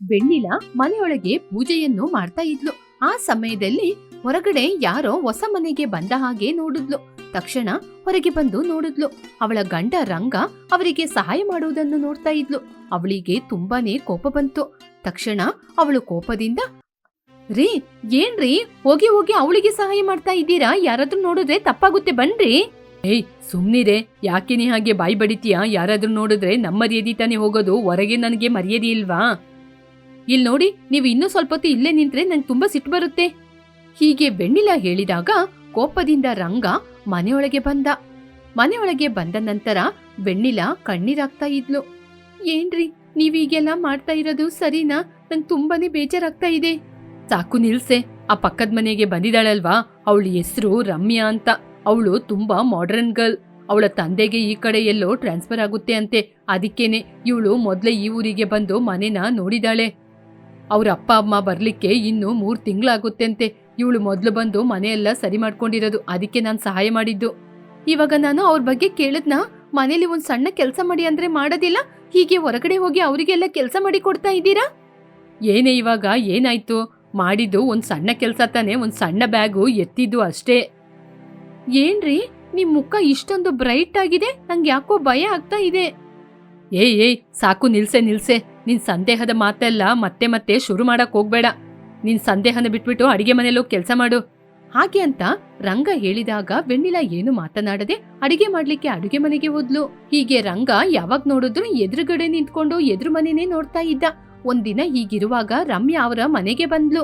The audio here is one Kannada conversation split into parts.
ಬೆಣ್ಣಿಲ ಮನೆಯೊಳಗೆ ಪೂಜೆಯನ್ನು ಮಾಡ್ತಾ ಇದ್ಲು. ಆ ಸಮಯದಲ್ಲಿ ಹೊರಗಡೆ ಯಾರೋ ಹೊಸ ಮನೆಗೆ ಬಂದ ಹಾಗೆ ನೋಡಿದ್ಲು. ತಕ್ಷಣ ಹೊರಗೆ ಬಂದು ನೋಡಿದ್ಲು. ಅವಳ ಗಂಡ ರಂಗ ಅವರಿಗೆ ಸಹಾಯ ಮಾಡುವುದನ್ನು ನೋಡ್ತಾ ಇದ್ಲು. ಅವಳಿಗೆ ತುಂಬಾನೇ ಕೋಪ ಬಂತು. ತಕ್ಷಣ ಅವಳು ಕೋಪದಿಂದ, ರೀ, ಏನ್ರಿ? ಹೋಗಿ ಹೋಗಿ ಅವಳಿಗೆ ಸಹಾಯ ಮಾಡ್ತಾ ಇದ್ದೀರಾ? ಯಾರಾದ್ರೂ ನೋಡಿದ್ರೆ ತಪ್ಪಾಗುತ್ತೆ, ಬನ್ರಿ. ಏಯ್, ಸುಮ್ನಿರೆ. ಯಾಕೆ ನೀ ಹಾಗೆ ಬಾಯಿ ಬಡಿತೀಯಾ ಯಾರಾದ್ರೂ ನೋಡಿದ್ರೆ ನಮ್ಮ ಮರ್ಯಾದೆ ತಾನೇ ಹೋಗೋದು. ಹೊರಗೆ ನನಗೆ ಮರ್ಯಾದೆ ಇಲ್ವಾ? ಇಲ್ ನೋಡಿ, ನೀವು ಇನ್ನೂ ಸ್ವಲ್ಪ ಹೊತ್ತು ಇಲ್ಲೇ ನಿಂತ್ರೆ ನಂಗೆ ತುಂಬಾ ಸಿಟ್ಟು ಬರುತ್ತೆ. ಹೀಗೆ ಬೆಣ್ಣಿಲ ಹೇಳಿದಾಗ ಕೋಪದಿಂದ ರಂಗ ಮನೆಯೊಳಗೆ ಬಂದ. ಮನೆಯೊಳಗೆ ಬಂದ ನಂತರ ಬೆಣ್ಣಿಲ ಕಣ್ಣೀರಾಗ್ತಾ ಇದ್ಲು. ಏನ್ರಿ, ನೀವೀಗೆಲ್ಲ ಮಾಡ್ತಾ ಇರೋದು ಸರಿನಾ? ನಂಗ್ ತುಂಬಾನೇ ಬೇಜಾರಾಗ್ತಾ ಇದೆ. ಸಾಕು ನಿಲ್ಸೆ, ಆ ಪಕ್ಕದ ಮನೆಗೆ ಬಂದಿದ್ದಾಳಲ್ವಾ? ಅವಳ ಹೆಸರು ರಮ್ಯಾ ಅಂತ. ಅವಳು ತುಂಬಾ ಮಾಡರ್ನ್ ಗರ್ಲ್ ಅವಳ ತಂದೆಗೆ ಈ ಕಡೆ ಎಲ್ಲೋ ಟ್ರಾನ್ಸ್ಫರ್ ಆಗುತ್ತೆ ಅಂತೆ. ಅದಕ್ಕೇನೆ ಇವಳು ಮೊದ್ಲೇ ಈ ಊರಿಗೆ ಬಂದು ಮನೆನ ನೋಡಿದಾಳೆ ಅವ್ರ ಅಪ್ಪ, ಅಮ್ಮ ಬರ್ಲಿಕ್ಕೆ ಇನ್ನು ಮೂರ್ ತಿಂಗಳಾಗುತ್ತೆಂತೆ. ಇವಳು ಮೊದಲು ಬಂದು ಮನೆಯೆಲ್ಲ ಸರಿ ಮಾಡ್ಕೊಂಡಿರೋದು. ಅದಕ್ಕೆ ನಾನು ಸಹಾಯ ಮಾಡಿದ್ದು. ಇವಾಗ ನಾನು ಅವ್ರ ಬಗ್ಗೆ ಕೇಳಿದ್ನ? ಮನೇಲಿ ಒಂದ್ ಸಣ್ಣ ಕೆಲಸ ಮಾಡಿ ಅಂದ್ರೆ ಮಾಡೋದಿಲ್ಲ? ಹೀಗೆ ಹೊರಗಡೆ ಹೋಗಿ ಅವರಿಗೆಲ್ಲ ಕೆಲಸ ಮಾಡಿ ಕೊಡ್ತಾ ಇದ್ದೀರಾ? ಏನೇ ಇವಾಗ, ಏನಾಯ್ತು? ಮಾಡಿದ್ದು ಒಂದ್ ಸಣ್ಣ ಕೆಲಸ ತಾನೆ, ಒಂದ್ ಸಣ್ಣ ಬ್ಯಾಗು ಎತ್ತಿದ್ದು ಅಷ್ಟೇ. ಏನ್ರಿ? ನಿಮ್ ಮುಖ ಇಷ್ಟೊಂದು ಬ್ರೈಟ್ ಆಗಿದೆ. ನಂಗೆ ಯಾಕೋ ಭಯ ಆಗ್ತಾ ಇದೆ. ಏಯ್ ಏಯ್, ಸಾಕು, ನಿಲ್ಸೆ ನಿಲ್ಸೆ. ನಿನ್ ಸಂದೇಹದ ಮಾತೆಲ್ಲ ಮತ್ತೆ ಮತ್ತೆ ಶುರು ಮಾಡಕ್ ಹೋಗ್ಬೇಡ. ನಿನ್ ಸಂದೇಹನ ಬಿಟ್ಬಿಟ್ಟು ಅಡಿಗೆ ಮನೆಯಲ್ಲೋ ಕೆಲಸ ಮಾಡು. ಹಾಗೆ ಅಂತ ರಂಗ ಹೇಳಿದಾಗ ವೆಣ್ಣಿಲ ಏನು ಮಾತನಾಡದೆ ಅಡಿಗೆ ಮಾಡ್ಲಿಕ್ಕೆ ಅಡುಗೆ ಮನೆಗೆ ಹೋದ್ಲು. ಹೀಗೆ ರಂಗ ಯಾವಾಗ ನೋಡಿದ್ರು ಎದುರುಗಡೆ ನಿಂತ್ಕೊಂಡು ಎದುರು ಮನೆನೇ ನೋಡ್ತಾ ಇದ್ದ. ಒಂದಿನ ಹೀಗಿರುವಾಗ ರಮ್ಯಾ ಅವರ ಮನೆಗೆ ಬಂದ್ಲು.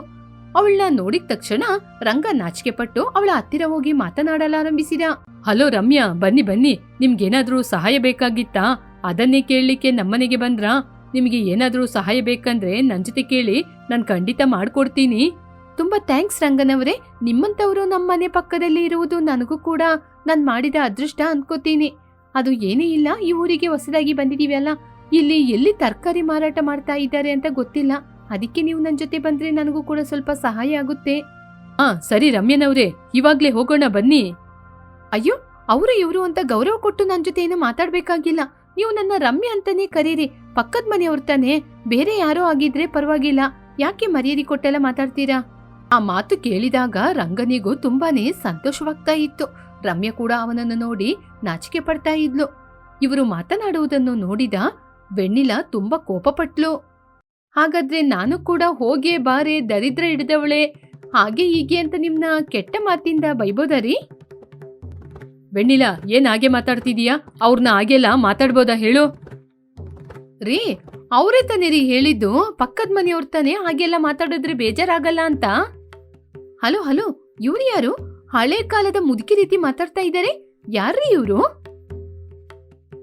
ಅವಳನ್ನ ನೋಡಿದ ತಕ್ಷಣ ರಂಗ ನಾಚಿಕೆ ಪಟ್ಟು ಅವಳ ಹತ್ತಿರ ಹೋಗಿ ಮಾತನಾಡಲಾರಂಭಿಸಿದ. ಹಲೋ ರಮ್ಯಾ, ಬನ್ನಿ ಬನ್ನಿ. ನಿಮ್ಗೇನಾದ್ರೂ ಸಹಾಯ ಬೇಕಾಗಿತ್ತಾ? ಅದನ್ನೇ ಕೇಳಲಿಕ್ಕೆ ನಮ್ಮನೆಗೆ ಬಂದ್ರಾ? ನಿಮಗೆ ಏನಾದರೂ ಸಹಾಯ ಬೇಕಂದ್ರೆ ನನ್ನ ಜೊತೆ ಕೇಳಿ ನಾನು ಖಂಡಿತ ಮಾಡ್ಕೊಡ್ತೀನಿ. ತುಂಬಾ ಥ್ಯಾಂಕ್ಸ್ ರಂಗನವರೇ. ನಿಮ್ಮಂತವರು ನಮ್ಮ ಮನೆ ಪಕ್ಕದಲ್ಲಿ ಇರುವುದು ನನಗೂ ಕೂಡ ನಾನ್ ಮಾಡಿದ ಅದೃಷ್ಟ ಅನ್ಕೋತೀನಿ. ಅದು ಏನೇ ಇಲ್ಲ ಈ ಊರಿಗೆ ಹೊಸದಾಗಿ ಬಂದಿದೀವಲ್ಲ ಇಲ್ಲಿ ಎಲ್ಲಿ ತರಕಾರಿ ಮಾರಾಟ ಮಾಡ್ತಾ ಇದ್ದಾರೆ ಅಂತ ಗೊತ್ತಿಲ್ಲ. ಅದಕ್ಕೆ ನೀವು ನನ್ನ ಜೊತೆ ಬಂದ್ರೆ ನನಗೂ ಕೂಡ ಸ್ವಲ್ಪ ಸಹಾಯ ಆಗುತ್ತೆ. ಆ ಸರಿ ರಮ್ಯನವ್ರೆ ಇವಾಗ್ಲೇ ಹೋಗೋಣ ಬನ್ನಿ. ಅಯ್ಯೋ ಅವರು ಇವರು ಅಂತ ಗೌರವ ಕೊಟ್ಟು ನನ್ನ ಜೊತೆ ಏನು ಮಾತಾಡ್ಬೇಕಾಗಿಲ್ಲ. ನೀವು ನನ್ನ ರಮ್ಯ ಅಂತಾನೆ ಕರೀರಿ. ಪಕ್ಕದ ಮನೆಯವ್ರ ತಾನೆ ಬೇರೆ ಯಾರೋ ಆಗಿದ್ರೆ ಪರವಾಗಿಲ್ಲ. ಯಾಕೆ ಮರ್ಯಾದೆ ಕೊಟ್ಟೆಲ್ಲ ಮಾತಾಡ್ತೀರಾ? ಆ ಮಾತು ಕೇಳಿದಾಗ ರಂಗನಿಗೂ ತುಂಬಾನೇ ಸಂತೋಷವಾಗ್ತಾ ಇತ್ತು. ರಮ್ಯ ಕೂಡ ಅವನನ್ನು ನೋಡಿ ನಾಚಿಕೆ ಪಡ್ತಾ ಇದ್ಲು. ಇವರು ಮಾತನಾಡುವುದನ್ನು ನೋಡಿದ ವೆಣ್ಣಿಲ ತುಂಬಾ ಕೋಪಪಟ್ಲು. ಹಾಗಾದ್ರೆ ನಾನು ಕೂಡ ಹೋಗೆ ಬಾರೆ, ದರಿದ್ರ ಹಿಡಿದವಳೆ. ಹಾಗೆ ಹೀಗೆ ಅಂತ ನಿಮ್ನ ಕೆಟ್ಟ ಮಾತಿಂದ ಬೈಬೋದರಿ? ವೆಣ್ಣಿಲ ಏನ್ ಹಾಗೆ ಮಾತಾಡ್ತಿದೀಯಾ? ಅವ್ರನ್ನ ಹಾಗೆಲ್ಲ ಮಾತಾಡ್ಬೋದಾ ಹೇಳು. ರೀ, ಅವರೇ ತಾನೇ ರೀ ಹೇಳಿದ್ದು. ಪಕ್ಕದ ಮನೆಯವ್ರ ತಾನೇ ಹಾಗೆಲ್ಲ ಮಾತಾಡಿದ್ರೆ ಬೇಜಾರಾಗಲ್ಲ ಅಂತ. ಹಲೋ ಹಲೋ, ಇವ್ರು ಯಾರು? ಹಳೆ ಕಾಲದ ಮುದುಕಿ ರೀತಿ ಮಾತಾಡ್ತಾ ಇದ್ದಾರೆ ಯಾರ್ರೀ ಇವ್ರು?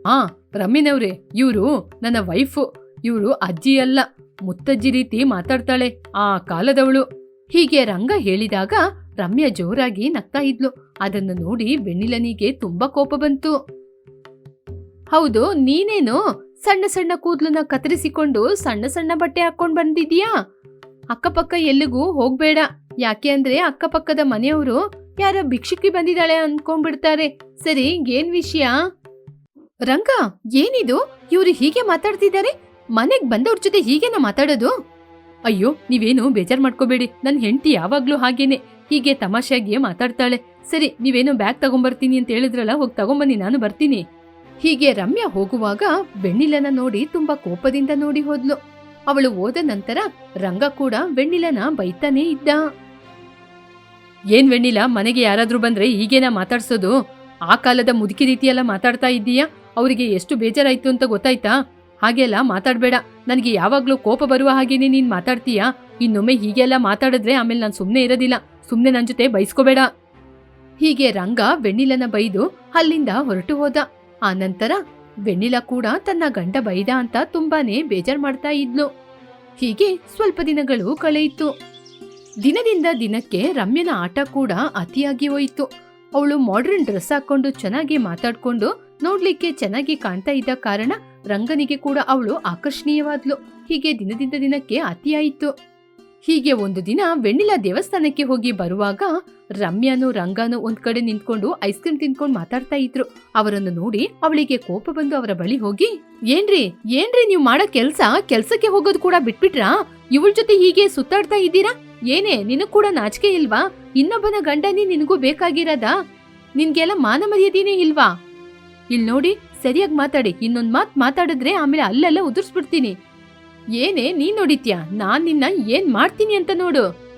ಹಾ ರಮ್ಮಿನವ್ರೆ ಇವ್ರು ನನ್ನ ವೈಫು. ಇವ್ರು ಅಜ್ಜಿ ಅಲ್ಲ, ಮುತ್ತಜ್ಜಿ ರೀತಿ ಮಾತಾಡ್ತಾಳೆ ಆ ಕಾಲದವಳು. ಹೀಗೆ ರಂಗ ಹೇಳಿದಾಗ ರಮ್ಯ ಜೋರಾಗಿ ನಗ್ತಾ ಇದ್ಲು. ಅದನ್ನು ನೋಡಿ ಬೆಣ್ಣಿಲನಿಗೆ ತುಂಬಾ ಕೋಪ ಬಂತು. ಹೌದು, ನೀನೇನು ಸಣ್ಣ ಸಣ್ಣ ಕೂದಲನ್ನ ಕತ್ತರಿಸಿಕೊಂಡು ಸಣ್ಣ ಸಣ್ಣ ಬಟ್ಟೆ ಹಾಕೊಂಡ್ ಬಂದಿದೀಯಾ ಅಕ್ಕಪಕ್ಕ ಎಲ್ಲಿಗೂ ಹೋಗ್ಬೇಡ. ಯಾಕೆ ಅಂದ್ರೆ ಅಕ್ಕಪಕ್ಕದ ಮನೆಯವರು ಯಾರ ಭಿಕ್ಷುಕಿ ಬಂದಿದ್ದಾಳೆ ಅನ್ಕೊಂಡ್ಬಿಡ್ತಾರೆ. ಸರಿ, ಏನ್ ವಿಷಯ? ರಂಗ, ಏನಿದು? ಇವ್ರು ಹೀಗೆ ಮಾತಾಡ್ತಿದ್ದಾರೆ? ಮನೆಗ್ ಬಂದವ್ರ ಜೊತೆ ಹೀಗೇನ ಮಾತಾಡೋದು? ಅಯ್ಯೋ, ನೀವೇನು ಬೇಜಾರ್ ಮಾಡ್ಕೋಬೇಡಿ. ನನ್ನ ಹೆಂಡತಿ ಯಾವಾಗ್ಲೂ ಹಾಗೇನೆ. ಹೀಗೆ ತಮಾಷೆಯಾಗಿ ಮಾತಾಡ್ತಾಳೆ. ಸರಿ, ನೀವೇನೋ ಬ್ಯಾಗ್ ತಗೊಂಬರ್ತೀನಿ ಅಂತ ಹೇಳಿದ್ರಲ್ಲ, ಹೋಗಿ ತಗೊಂಬನ್ನಿ, ನಾನು ಬರ್ತೀನಿ. ಹೀಗೆ ರಮ್ಯಾ ಹೋಗುವಾಗ ಬೆಣ್ಣಿಲನ ನೋಡಿ ತುಂಬಾ ಕೋಪದಿಂದ ನೋಡಿ ಹೋದ್ಲು. ಅವಳು ಹೋದ ನಂತರ ರಂಗ ಕೂಡ ಬೆಣ್ಣಿಲನ ಬೈತಾನೇ ಇದ್ದ. ಏನ್ ವೆಣ್ಣಿಲ, ಮನೆಗೆ ಯಾರಾದ್ರೂ ಬಂದ್ರೆ ಈಗೇನ ಮಾತಾಡ್ಸೋದು? ಆ ಕಾಲದ ಮುದುಕಿ ರೀತಿಯೆಲ್ಲ ಮಾತಾಡ್ತಾ ಇದ್ದೀಯಾ? ಅವರಿಗೆ ಎಷ್ಟು ಬೇಜಾರಾಯ್ತು ಅಂತ ಗೊತ್ತಾಯ್ತಾ? ಹಾಗೆಲ್ಲ ಮಾತಾಡ್ಬೇಡ. ನನಗೆ ಯಾವಾಗ್ಲೂ ಕೋಪ ಬರುವ ಹಾಗೇನೆ ನೀನ್ ಮಾತಾಡ್ತೀಯಾ? ಇನ್ನೊಮ್ಮೆ ಹೀಗೆಲ್ಲ ಮಾತಾಡಿದ್ರೆ ಆಮೇಲೆ ನಾನು ಸುಮ್ಮನೆ ಇರೋದಿಲ್ಲ. ಸುಮ್ಮನೆ ನನ್ನ ಜೊತೆ ಬೈಸ್ಕೋಬೇಡ. ಹೀಗೆ ರಂಗ ವೆಣ್ಣಿಲನ ಬೈದು ಅಲ್ಲಿಂದ ಹೊರಟು ಹೋದ. ಆ ನಂತರ ವೆಣ್ಣಿಲ ಕೂಡ ತನ್ನ ಗಂಡ ಬೈದ ಅಂತ ತುಂಬಾನೇ ಬೇಜಾರ್ ಮಾಡ್ತಾ ಇದ್ಲು. ಹೀಗೆ ಸ್ವಲ್ಪ ದಿನಗಳು ಕಳೆಯಿತು. ದಿನದಿಂದ ದಿನಕ್ಕೆ ರಮ್ಯನ ಆಟ ಕೂಡ ಅತಿಯಾಗಿ ಹೋಯಿತು. ಅವಳು ಮಾಡ್ರನ್ ಡ್ರೆಸ್ ಹಾಕೊಂಡು ಚೆನ್ನಾಗಿ ಮಾತಾಡ್ಕೊಂಡು ನೋಡ್ಲಿಕ್ಕೆ ಚೆನ್ನಾಗಿ ಕಾಣ್ತಾ ಇದ್ದ ಕಾರಣ ರಂಗನಿಗೆ ಕೂಡ ಅವಳು ಆಕರ್ಷಣೀಯವಾದ್ಲು. ಹೀಗೆ ದಿನದಿಂದ ದಿನಕ್ಕೆ ಅತಿಯಾಯಿತು. ಹೀಗೆ ಒಂದು ದಿನ ವೆಣ್ಣಿಲಾ ದೇವಸ್ಥಾನಕ್ಕೆ ಹೋಗಿ ಬರುವಾಗ ರಮ್ಯಾನು ರಂಗಾನು ಒಂದ್ ಕಡೆ ನಿಂತ್ಕೊಂಡು ಐಸ್ ಕ್ರೀಮ್ ತಿನ್ಕೊಂಡು ಮಾತಾಡ್ತಾ ಇದ್ರು. ಅವರನ್ನು ನೋಡಿ ಅವಳಿಗೆ ಕೋಪ ಬಂದು ಅವರ ಬಳಿ ಹೋಗಿ, ಏನ್ರಿ ಏನ್ರಿ ನೀವು ಮಾಡೋ ಕೆಲ್ಸ? ಕೆಲ್ಸಕ್ಕೆ ಹೋಗೋದು ಕೂಡ ಬಿಟ್ಬಿಟ್ರಾ? ಇವಳ ಜೊತೆ ಹೀಗೆ ಸುತ್ತಾಡ್ತಾ ಇದ್ದೀರಾ? ಏನೇ, ನಿನಗ್ ಕೂಡ ನಾಚಿಕೆ ಇಲ್ವಾ? ಇನ್ನೊಬ್ಬನ ಗಂಡನಿ ನಿನಗೂ ಬೇಕಾಗಿರೋದಾ? ನಿನ್ಗೆಲ್ಲ ಮಾನ ಮರ್ಯಾದಿನೇ ಇಲ್ವಾ? ಇಲ್ ನೋಡಿ, ಸರಿಯಾಗಿ ಮಾತಾಡಿ. ಇನ್ನೊಂದ್ ಮಾತ್ ಮಾತಾಡಿದ್ರೆ ಆಮೇಲೆ ಅಲ್ಲೆಲ್ಲ ಉದುರ್ಸ್ಬಿಡ್ತೀನಿ. ಏನೇ ನೀನ್ ನೋಡಿತ್ಯಾ? ನಾನ್ ನಿನ್ನ ಏನ್ ಮಾಡ್ತೀನಿ ಅಂತ ನೋಡು.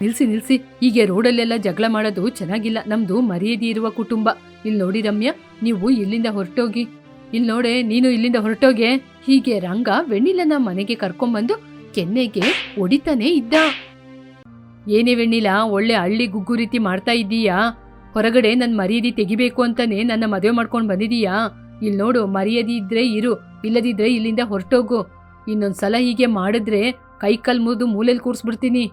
ನಿಲ್ಸಿ ನಿಲ್ಸಿ. ಹೀಗೆ ರೋಡಲ್ಲೆಲ್ಲ ಜಗಳ ಮಾಡೋದು ಚೆನ್ನಾಗಿಲ್ಲ. ನಮ್ದು ಮರ್ಯಾದೆ ಇರುವ ಕುಟುಂಬ. ಇಲ್ ನೋಡಿ ರಮ್ಯಾ, ನೀವು ಇಲ್ಲಿಂದ ಹೊರಟೋಗಿ. ಇಲ್ ನೋಡೆ, ನೀನು ಇಲ್ಲಿಂದ ಹೊರಟೋಗೆ. ಹೀಗೆ ರಂಗ ವೆಣ್ಣಿಲನ ಮನೆಗೆ ಕರ್ಕೊಂಬಂದು ಕೆನ್ನೆಗೆ ಒಡಿತಾನೆ ಇದ್ದ. ಏನೇ ವೆಣ್ಣಿಲ, ಒಳ್ಳೆ ಹಳ್ಳಿ ಗುಗ್ಗು ರೀತಿ ಮಾಡ್ತಾ ಇದ್ದೀಯಾ? ಹೊರಗಡೆ ನನ್ ಮರ್ಯಾದೆ ತೆಗಿಬೇಕು ಅಂತಾನೆ ನನ್ನ ಮದುವೆ ಮಾಡ್ಕೊಂಡು ಬಂದಿದೀಯಾ ಇಲ್ ನೋಡು, ಮರ್ಯಾದೆ ಇದ್ರೆ ಇರು. ಇಲ್ಲದಿದ್ರೆ ಇಲ್ಲಿಂದ ಹೊರಟೋಗು. ಇನ್ನೊಂದ್ಸಲ ಹೀಗೆ ಮಾಡಿದ್ರೆ ಕೈಕಲ್ ಮುರಿದು ಮೂಲೆಯಲ್ಲಿ ಕೂರಿಸ್ಬಿಡ್ತೀನಿ.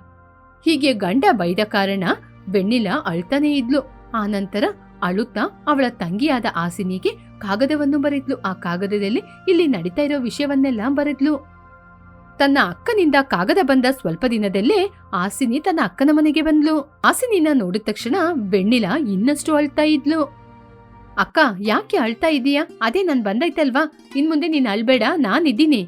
ಹೀಗೆ ಗಂಡ ಬೈದ ಕಾರಣ ಬೆಣ್ಣಿಲ ಅಳ್ತಾನೇ ಇದ್ಲು. ಆನಂತರ ಅಳುತ್ತಾ ಅವಳ ತಂಗಿಯಾದ ಆಸಿನಿಗೆ ಕಾಗದವನ್ನು ಬರೆದ್ಲು. ಆ ಕಾಗದದಲ್ಲಿ ಇಲ್ಲಿ ನಡೀತಾ ಇರೋ ವಿಷಯವನ್ನೆಲ್ಲ ಬರೆದ್ಲು. ತನ್ನ ಅಕ್ಕನಿಂದ ಕಾಗದ ಬಂದ ಸ್ವಲ್ಪ ದಿನದಲ್ಲೇ ಆಸಿನಿ ತನ್ನ ಅಕ್ಕನ ಮನೆಗೆ ಬಂದ್ಲು. ಆಸಿನಿನ ನೋಡಿದ ತಕ್ಷಣ ಬೆಣ್ಣಿಲ ಇನ್ನಷ್ಟು ಅಳ್ತಾ ಇದ್ಲು. ಅಕ್ಕ, ಯಾಕೆ ಅಳ್ತಾ ಇದೀಯಾ? ಅದೇ ನಾನ್ ಬಂದೈತಲ್ವಾ? ಇನ್ ಮುಂದೆ ನೀನ್ ಅಳ್ಬೇಡ ನಾನಿದ್ದೀನಿ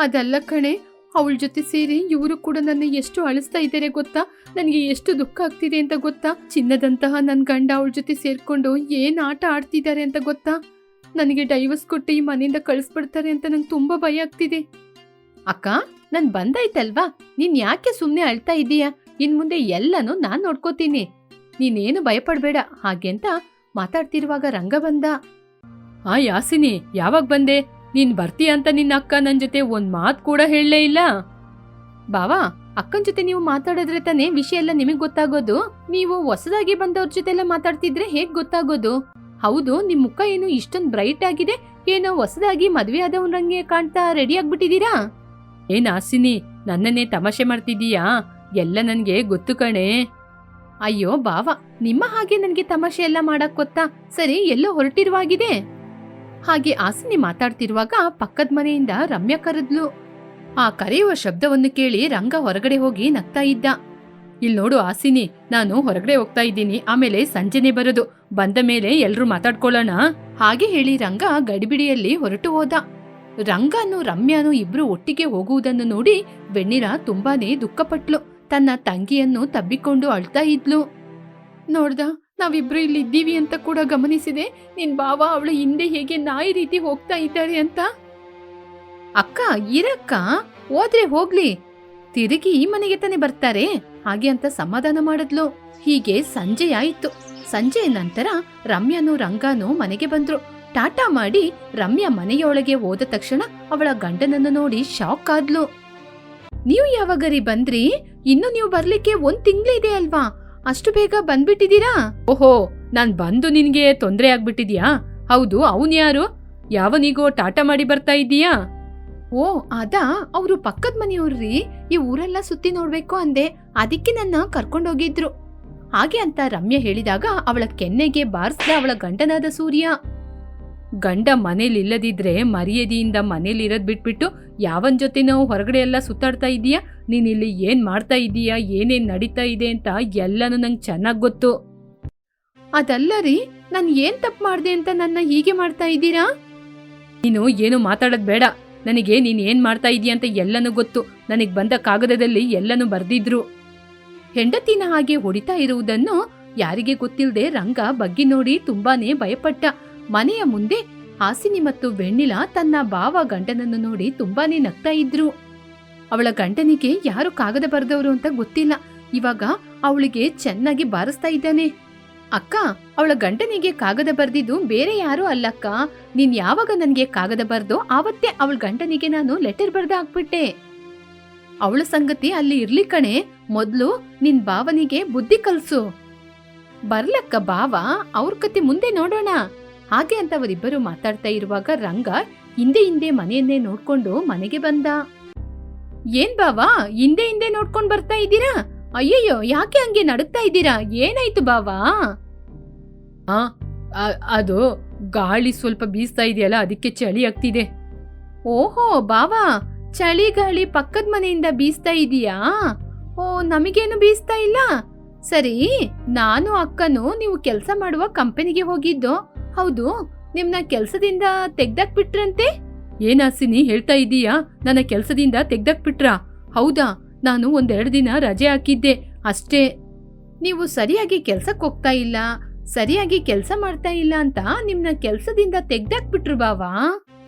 ಅದಲ್ಲ ಕಣೆ ಅವಳ ಜೊತೆ ಸೇರಿ ಇವರು ಕೂಡ ನನ್ನ ಎಷ್ಟು ಅಳಿಸ್ತಾ ಇದ್ದಾರೆ ಗೊತ್ತಾ? ನನಗೆ ಎಷ್ಟು ದುಃಖ ಆಗ್ತಿದೆ ಅಂತ ಗೊತ್ತಾ? ಚಿನ್ನದಂತಹ ನನ್ನ ಗಂಡ ಅವಳ ಜೊತೆ ಸೇರಿಕೊಂಡು ಏನ್ ಆಟ ಆಡ್ತಿದ್ದಾರೆ ಅಂತ ಗೊತ್ತಾ? ನನಗೆ ಡೈವರ್ಸ್ ಕೊಟ್ಟು ಈ ಮನೆಯಿಂದ ಕಳಿಸ್ಬಿಡ್ತಾರೆ ಅಂತ ನಂಗೆ ತುಂಬಾ ಭಯ ಆಗ್ತಿದೆ. ಅಕ್ಕ ನನ್ ಬಂದಾಯ್ತಲ್ವಾ? ನೀನ್ ಯಾಕೆ ಸುಮ್ಮನೆ ಅಳ್ತಾ ಇದೀಯಾ? ಇನ್ ಮುಂದೆ ಎಲ್ಲನೂ ನಾನು ನೋಡ್ಕೋತೀನಿ. ನೀನೇನು ಭಯಪಡಬೇಡ. ಹಾಗೆ ಅಂತ ಮಾತಾಡ್ತಿರುವಾಗ ರಂಗ ಬಂದ. ಆ ಯಾಸಿನಿ ಯಾವಾಗ ಬಂದೆ? ನೀನ್ ಬರ್ತೀಯ ಅಂತ ನಿನ್ನ ಅಕ್ಕ ನನ್ ಜೊತೆ ಒಂದ್ ಮಾತ್ ಕೂಡ ಹೇಳಲೇ ಇಲ್ಲ. ಬಾವಾ, ಅಕ್ಕನ ಜೊತೆ ನೀವು ಮಾತಾಡಿದ್ರೆ ತಾನೇ ವಿಷಯ ಎಲ್ಲ ನಿಮಗ್ ಗೊತ್ತಾಗೋದು? ನೀವು ಹೊಸದಾಗಿ ಬಂದವ್ರ ಜೊತೆ ಎಲ್ಲ ಮಾತಾಡ್ತಿದ್ರೆ ಹೇಗ್ ಗೊತ್ತಾಗೋದು? ಹೌದು, ನಿಮ್ ಮುಖ ಏನು ಇಷ್ಟೊಂದ್ ಬ್ರೈಟ್ ಆಗಿದೆ? ಏನೋ ಹೊಸದಾಗಿ ಮದ್ವೆ ಆದವನ್ರಂಗೆ ಕಾಣ್ತಾ ರೆಡಿ ಆಗ್ಬಿಟ್ಟಿದೀರಾ? ಏನ್ ಆಸಿನಿ ನನ್ನನ್ನೇ ತಮಾಷೆ ಮಾಡ್ತಿದೀಯಾ ಎಲ್ಲ ನನ್ಗೆ ಗೊತ್ತು ಕಣೆ. ಅಯ್ಯೋ ಬಾವಾ, ನಿಮ್ಮ ಹಾಗೆ ನನ್ಗೆ ತಮಾಷೆ ಎಲ್ಲ ಮಾಡಕ್ ಗೊತ್ತಾ? ಸರಿ, ಎಲ್ಲೋ ಹೊರಟಿರುವಾಗಿದೆ. ಹಾಗೆ ಆಸಿನಿ ಮಾತಾಡ್ತಿರುವಾಗ ಪಕ್ಕದ ಮನೆಯಿಂದ ರಮ್ಯಾ ಕರೆದ್ಲು. ಆ ಕರೆಯುವ ಶಬ್ದವನ್ನು ಕೇಳಿ ರಂಗ ಹೊರಗಡೆ ಹೋಗಿ ನಗ್ತಾ ಇದ್ದ. ಇಲ್ಲಿ ನೋಡು ಆಸಿನಿ, ನಾನು ಹೊರಗಡೆ ಹೋಗ್ತಾ ಇದ್ದೀನಿ. ಆಮೇಲೆ ಸಂಜೆನೆ ಬರೋದು. ಬಂದ ಮೇಲೆ ಎಲ್ಲರೂ ಮಾತಾಡ್ಕೊಳ್ಳೋಣ. ಹಾಗೆ ಹೇಳಿ ರಂಗ ಗಡಿಬಿಡಿಯಲ್ಲಿ ಹೊರಟು ಹೋದ. ರಂಗನು ರಮ್ಯಾನು ಇಬ್ರು ಒಟ್ಟಿಗೆ ಹೋಗುವುದನ್ನು ನೋಡಿ ವೆಣ್ಣಿರ ತುಂಬಾನೇ ದುಃಖಪಟ್ಲು. ತನ್ನ ತಂಗಿಯನ್ನು ತಬ್ಬಿಕೊಂಡು ಅಳ್ತಾ ಇದ್ಲು. ನೋಡ್ದ ನಾವಿಬ್ರು ಇಲ್ಲಿ ಇದ್ದೀವಿ ಅಂತ ಕೂಡ ಗಮನಿಸಿದೆ. ನಿನ್ ಬಾವ ಅವಳು ಹಿಂದೆ ಹೇಗೆ ನಾಯಿ ರೀತಿ ಹೋಗ್ತಾ ಇದ್ದಾರೆ ಅಂತ? ಅಕ್ಕ, ಇರಕ್ಕ, ಹೋದ್ರೆ ಹೋಗ್ಲಿ. ತಿರುಗಿ ಈ ಮನೆಗೆ ತಾನೆ ಬರ್ತಾರೆ. ಹಾಗೆ ಅಂತ ಸಮಾಧಾನ ಮಾಡಿದ್ಲು. ಹೀಗೆ ಸಂಜೆ ಆಯಿತು. ಸಂಜೆಯ ನಂತರ ರಮ್ಯಾನು ರಂಗಾನು ಮನೆಗೆ ಬಂದ್ರು. ಟಾಟಾ ಮಾಡಿ ರಮ್ಯಾ ಮನೆಯೊಳಗೆ ಹೋದ ತಕ್ಷಣ ಅವಳ ಗಂಡನನ್ನು ನೋಡಿ ಶಾಕ್ ಆದ್ಲು. ನೀವು ಯಾವಾಗರಿ ಬಂದ್ರಿ? ಇನ್ನು ನೀವು ಬರ್ಲಿಕ್ಕೆ ಒಂದ್ ತಿಂಗಳಿದೆ ಅಲ್ವಾ? ಅಷ್ಟು ಬೇಗ ಬಂದ್ಬಿಟ್ಟಿದೀರಾ ಓಹೋ, ನಾನ್ ಬಂದು ನಿನ್ಗೆ ತೊಂದ್ರೆ ಆಗ್ಬಿಟ್ಟಿದ್ಯಾ? ಹೌದು, ಅವನ್ ಯಾರು? ಯಾವನಿಗೋ ಟಾಟಾ ಮಾಡಿ ಬರ್ತಾ ಇದೀಯಾ ಓ, ಅದಾ? ಅವರು ಪಕ್ಕದ ಮನೆಯವ್ರಿ ಈ ಊರೆಲ್ಲ ಸುತ್ತಿ ನೋಡ್ಬೇಕು ಅಂದೆ. ಅದಕ್ಕೆ ನನ್ನ ಕರ್ಕೊಂಡೋಗಿದ್ರು ಹಾಗೆ ಅಂತ ರಮ್ಯ ಹೇಳಿದಾಗ ಅವಳ ಕೆನ್ನೆಗೆ ಬಾರಿಸಿದ ಅವಳ ಗಂಡನಾದ ಸೂರ್ಯ. ಗಂಡ ಮನೇಲಿಲ್ಲದಿದ್ರೆ ಮರ್ಯಾದೆಯಿಂದ ಮನೇಲಿರೋದು ಬಿಟ್ಬಿಟ್ಟು ಯಾವನ್ ಜೊತೆನೋ ಹೊರಗಡೆ ಎಲ್ಲ ಸುತ್ತಾಡ್ತಾ ಇದೀಯಾ ನೀನಿಲ್ಲಿ ಏನ್ ಮಾಡ್ತಾ ಇದ್ದೀಯಾ? ಏನೇನ್ ನಡೀತಾ ಇದೆ ಅಂತ ಎಲ್ಲನೂ ನಂಗೆ ಚೆನ್ನಾಗಿ ಗೊತ್ತು. ಅದಲ್ಲ ರೀ, ನಾನು ಏನು ತಪ್ಪು ಮಾಡ್ದೆ ಅಂತ ನನ್ನ ಹೀಗೆ ಮಾಡ್ತಾ ಇದ್ದೀರಾ? ನೀನು ಏನು ಮಾತಾಡೋದು ಬೇಡ. ನನಗೆ ನೀನು ಏನು ಮಾಡ್ತಾ ಇದೀಯ ಅಂತ ಎಲ್ಲನೂ ಗೊತ್ತು. ನನಗೆ ಬಂದ ಕಾಗದದಲ್ಲಿ ಎಲ್ಲನೂ ಬರೆದಿದ್ರು. ಹೆಂಡತಿನ ಹಾಗೆ ಹೊಡಿತಾ ಇರುವುದನ್ನು ಯಾರಿಗೆ ಗೊತ್ತಿಲ್ಲದೆ ರಂಗ ಬಗ್ಗಿ ನೋಡಿ ತುಂಬಾನೇ ಭಯಪಟ್ಟ. ಮನೆಯ ಮುಂದೆ ಹಾಸಿನಿ ಮತ್ತು ವೆಣ್ಣಿಲ ತನ್ನ ಬಾವ ಗಂಟನನ್ನು ನೋಡಿ ತುಂಬಾನೇ ನಗ್ತಾ ಇದ್ರು. ಅವಳ ಗಂಟನಿಗೆ ಯಾರು ಕಾಗದ ಬರೆದವರು ಅಂತ ಗೊತ್ತಿಲ್ಲ. ಇವಾಗ ಅವಳಿಗೆ ಚೆನ್ನಾಗಿ ಬಾರಿಸ್ತಾ ಇದ್ದಾನೆ. ಅಕ್ಕ, ಅವಳ ಗಂಟನಿಗೆ ಕಾಗದ ಬರ್ದಿದ್ದು ಬೇರೆ ಯಾರೂ ಅಲ್ಲಕ್ಕ. ನೀನ್ ಯಾವಾಗ ನನ್ಗೆ ಕಾಗದ ಬರೆದೋ ಆವತ್ತೇ ಅವಳ ಗಂಟನಿಗೆ ನಾನು ಲೆಟರ್ ಬರ್ದ ಹಾಕ್ಬಿಟ್ಟೆ. ಅವಳ ಸಂಗತಿ ಅಲ್ಲಿ ಇರ್ಲಿ ಕಣೆ. ಮೊದ್ಲು ನಿನ್ ಬಾವನಿಗೆ ಬುದ್ಧಿ ಕಲ್ಸು. ಬರ್ಲಕ್ಕ ಬಾವ ಅವ್ರ ಕತೆ ಮುಂದೆ ನೋಡೋಣ. ಹಾಗೆ ಅಂತ ಅವರಿಬ್ಬರು ಮಾತಾಡ್ತಾ ಇರುವಾಗ ರಂಗ ಹಿಂದೆ ಹಿಂದೆ ಮನೆಯನ್ನೇ ನೋಡ್ಕೊಂಡು ಮನೆಗೆ ಬಂದ. ಏನ್ ಬಾವಾ ಹಿಂದೆ ಹಿಂದೆ ನೋಡ್ಕೊಂಡು ಬರ್ತಾ ಇದ್ದೀರಾ? ಅಯ್ಯಯ್ಯೋ ಯಾಕೆ ಹಂಗೆ ನಡುತ್ತಾ ಇದ್ದೀರಾ? ಏನಾಯ್ತು ಬಾವಾ? ಆ ಅದು ಗಾಳಿ ಸ್ವಲ್ಪ ಬೀಸ್ತಾ ಇದೆಯಲ್ಲ ಅದಕ್ಕೆ ಚಳಿ ಆಗ್ತಿದೆ. ಓಹೋ ಬಾವಾ ಚಳಿ ಗಾಳಿ ಪಕ್ಕದ ಮನೆಯಿಂದ ಬೀಸ್ತಾ ಇದೀಯಾ? ಓ ನಮಗೇನು ಬೀಸ್ತಾ ಇಲ್ಲ? ಸರಿ ನಾನು ಅಕ್ಕನು ನೀವು ಕೆಲಸ ಮಾಡುವ ಕಂಪನಿಗೆ ಹೋಗಿದ್ದು. ಹೌದು, ನಿಮ್ನ ಕೆಲ್ಸದಿಂದ ತೆಗ್ದಾಕ್ ಬಿಟ್ರಂತೆ ಏನಾಸಿನಿ ಹೇಳ್ತಾ ಇದೀಯಾ? ನನ್ನ ಕೆಲ್ಸದಿಂದ ತೆಗ್ದಾಕ್ ಬಿಟ್ರಾ ಹೌದಾ, ನಾನು ಒಂದೆರಡು ದಿನ ರಜೆ ಹಾಕಿದ್ದೆ, ಅಷ್ಟೇ. ನೀವು ಸರಿಯಾಗಿ ಕೆಲ್ಸಕ್ಕೆ ಹೋಗ್ತಾ ಇಲ್ಲ, ಸರಿಯಾಗಿ ಕೆಲಸ ಮಾಡ್ತಾ ಇಲ್ಲ ಅಂತ ನಿಮ್ನ ಕೆಲ್ಸದಿಂದ ತೆಗ್ದಾಕ್ ಬಿಟ್ರು ಬಾವಾ?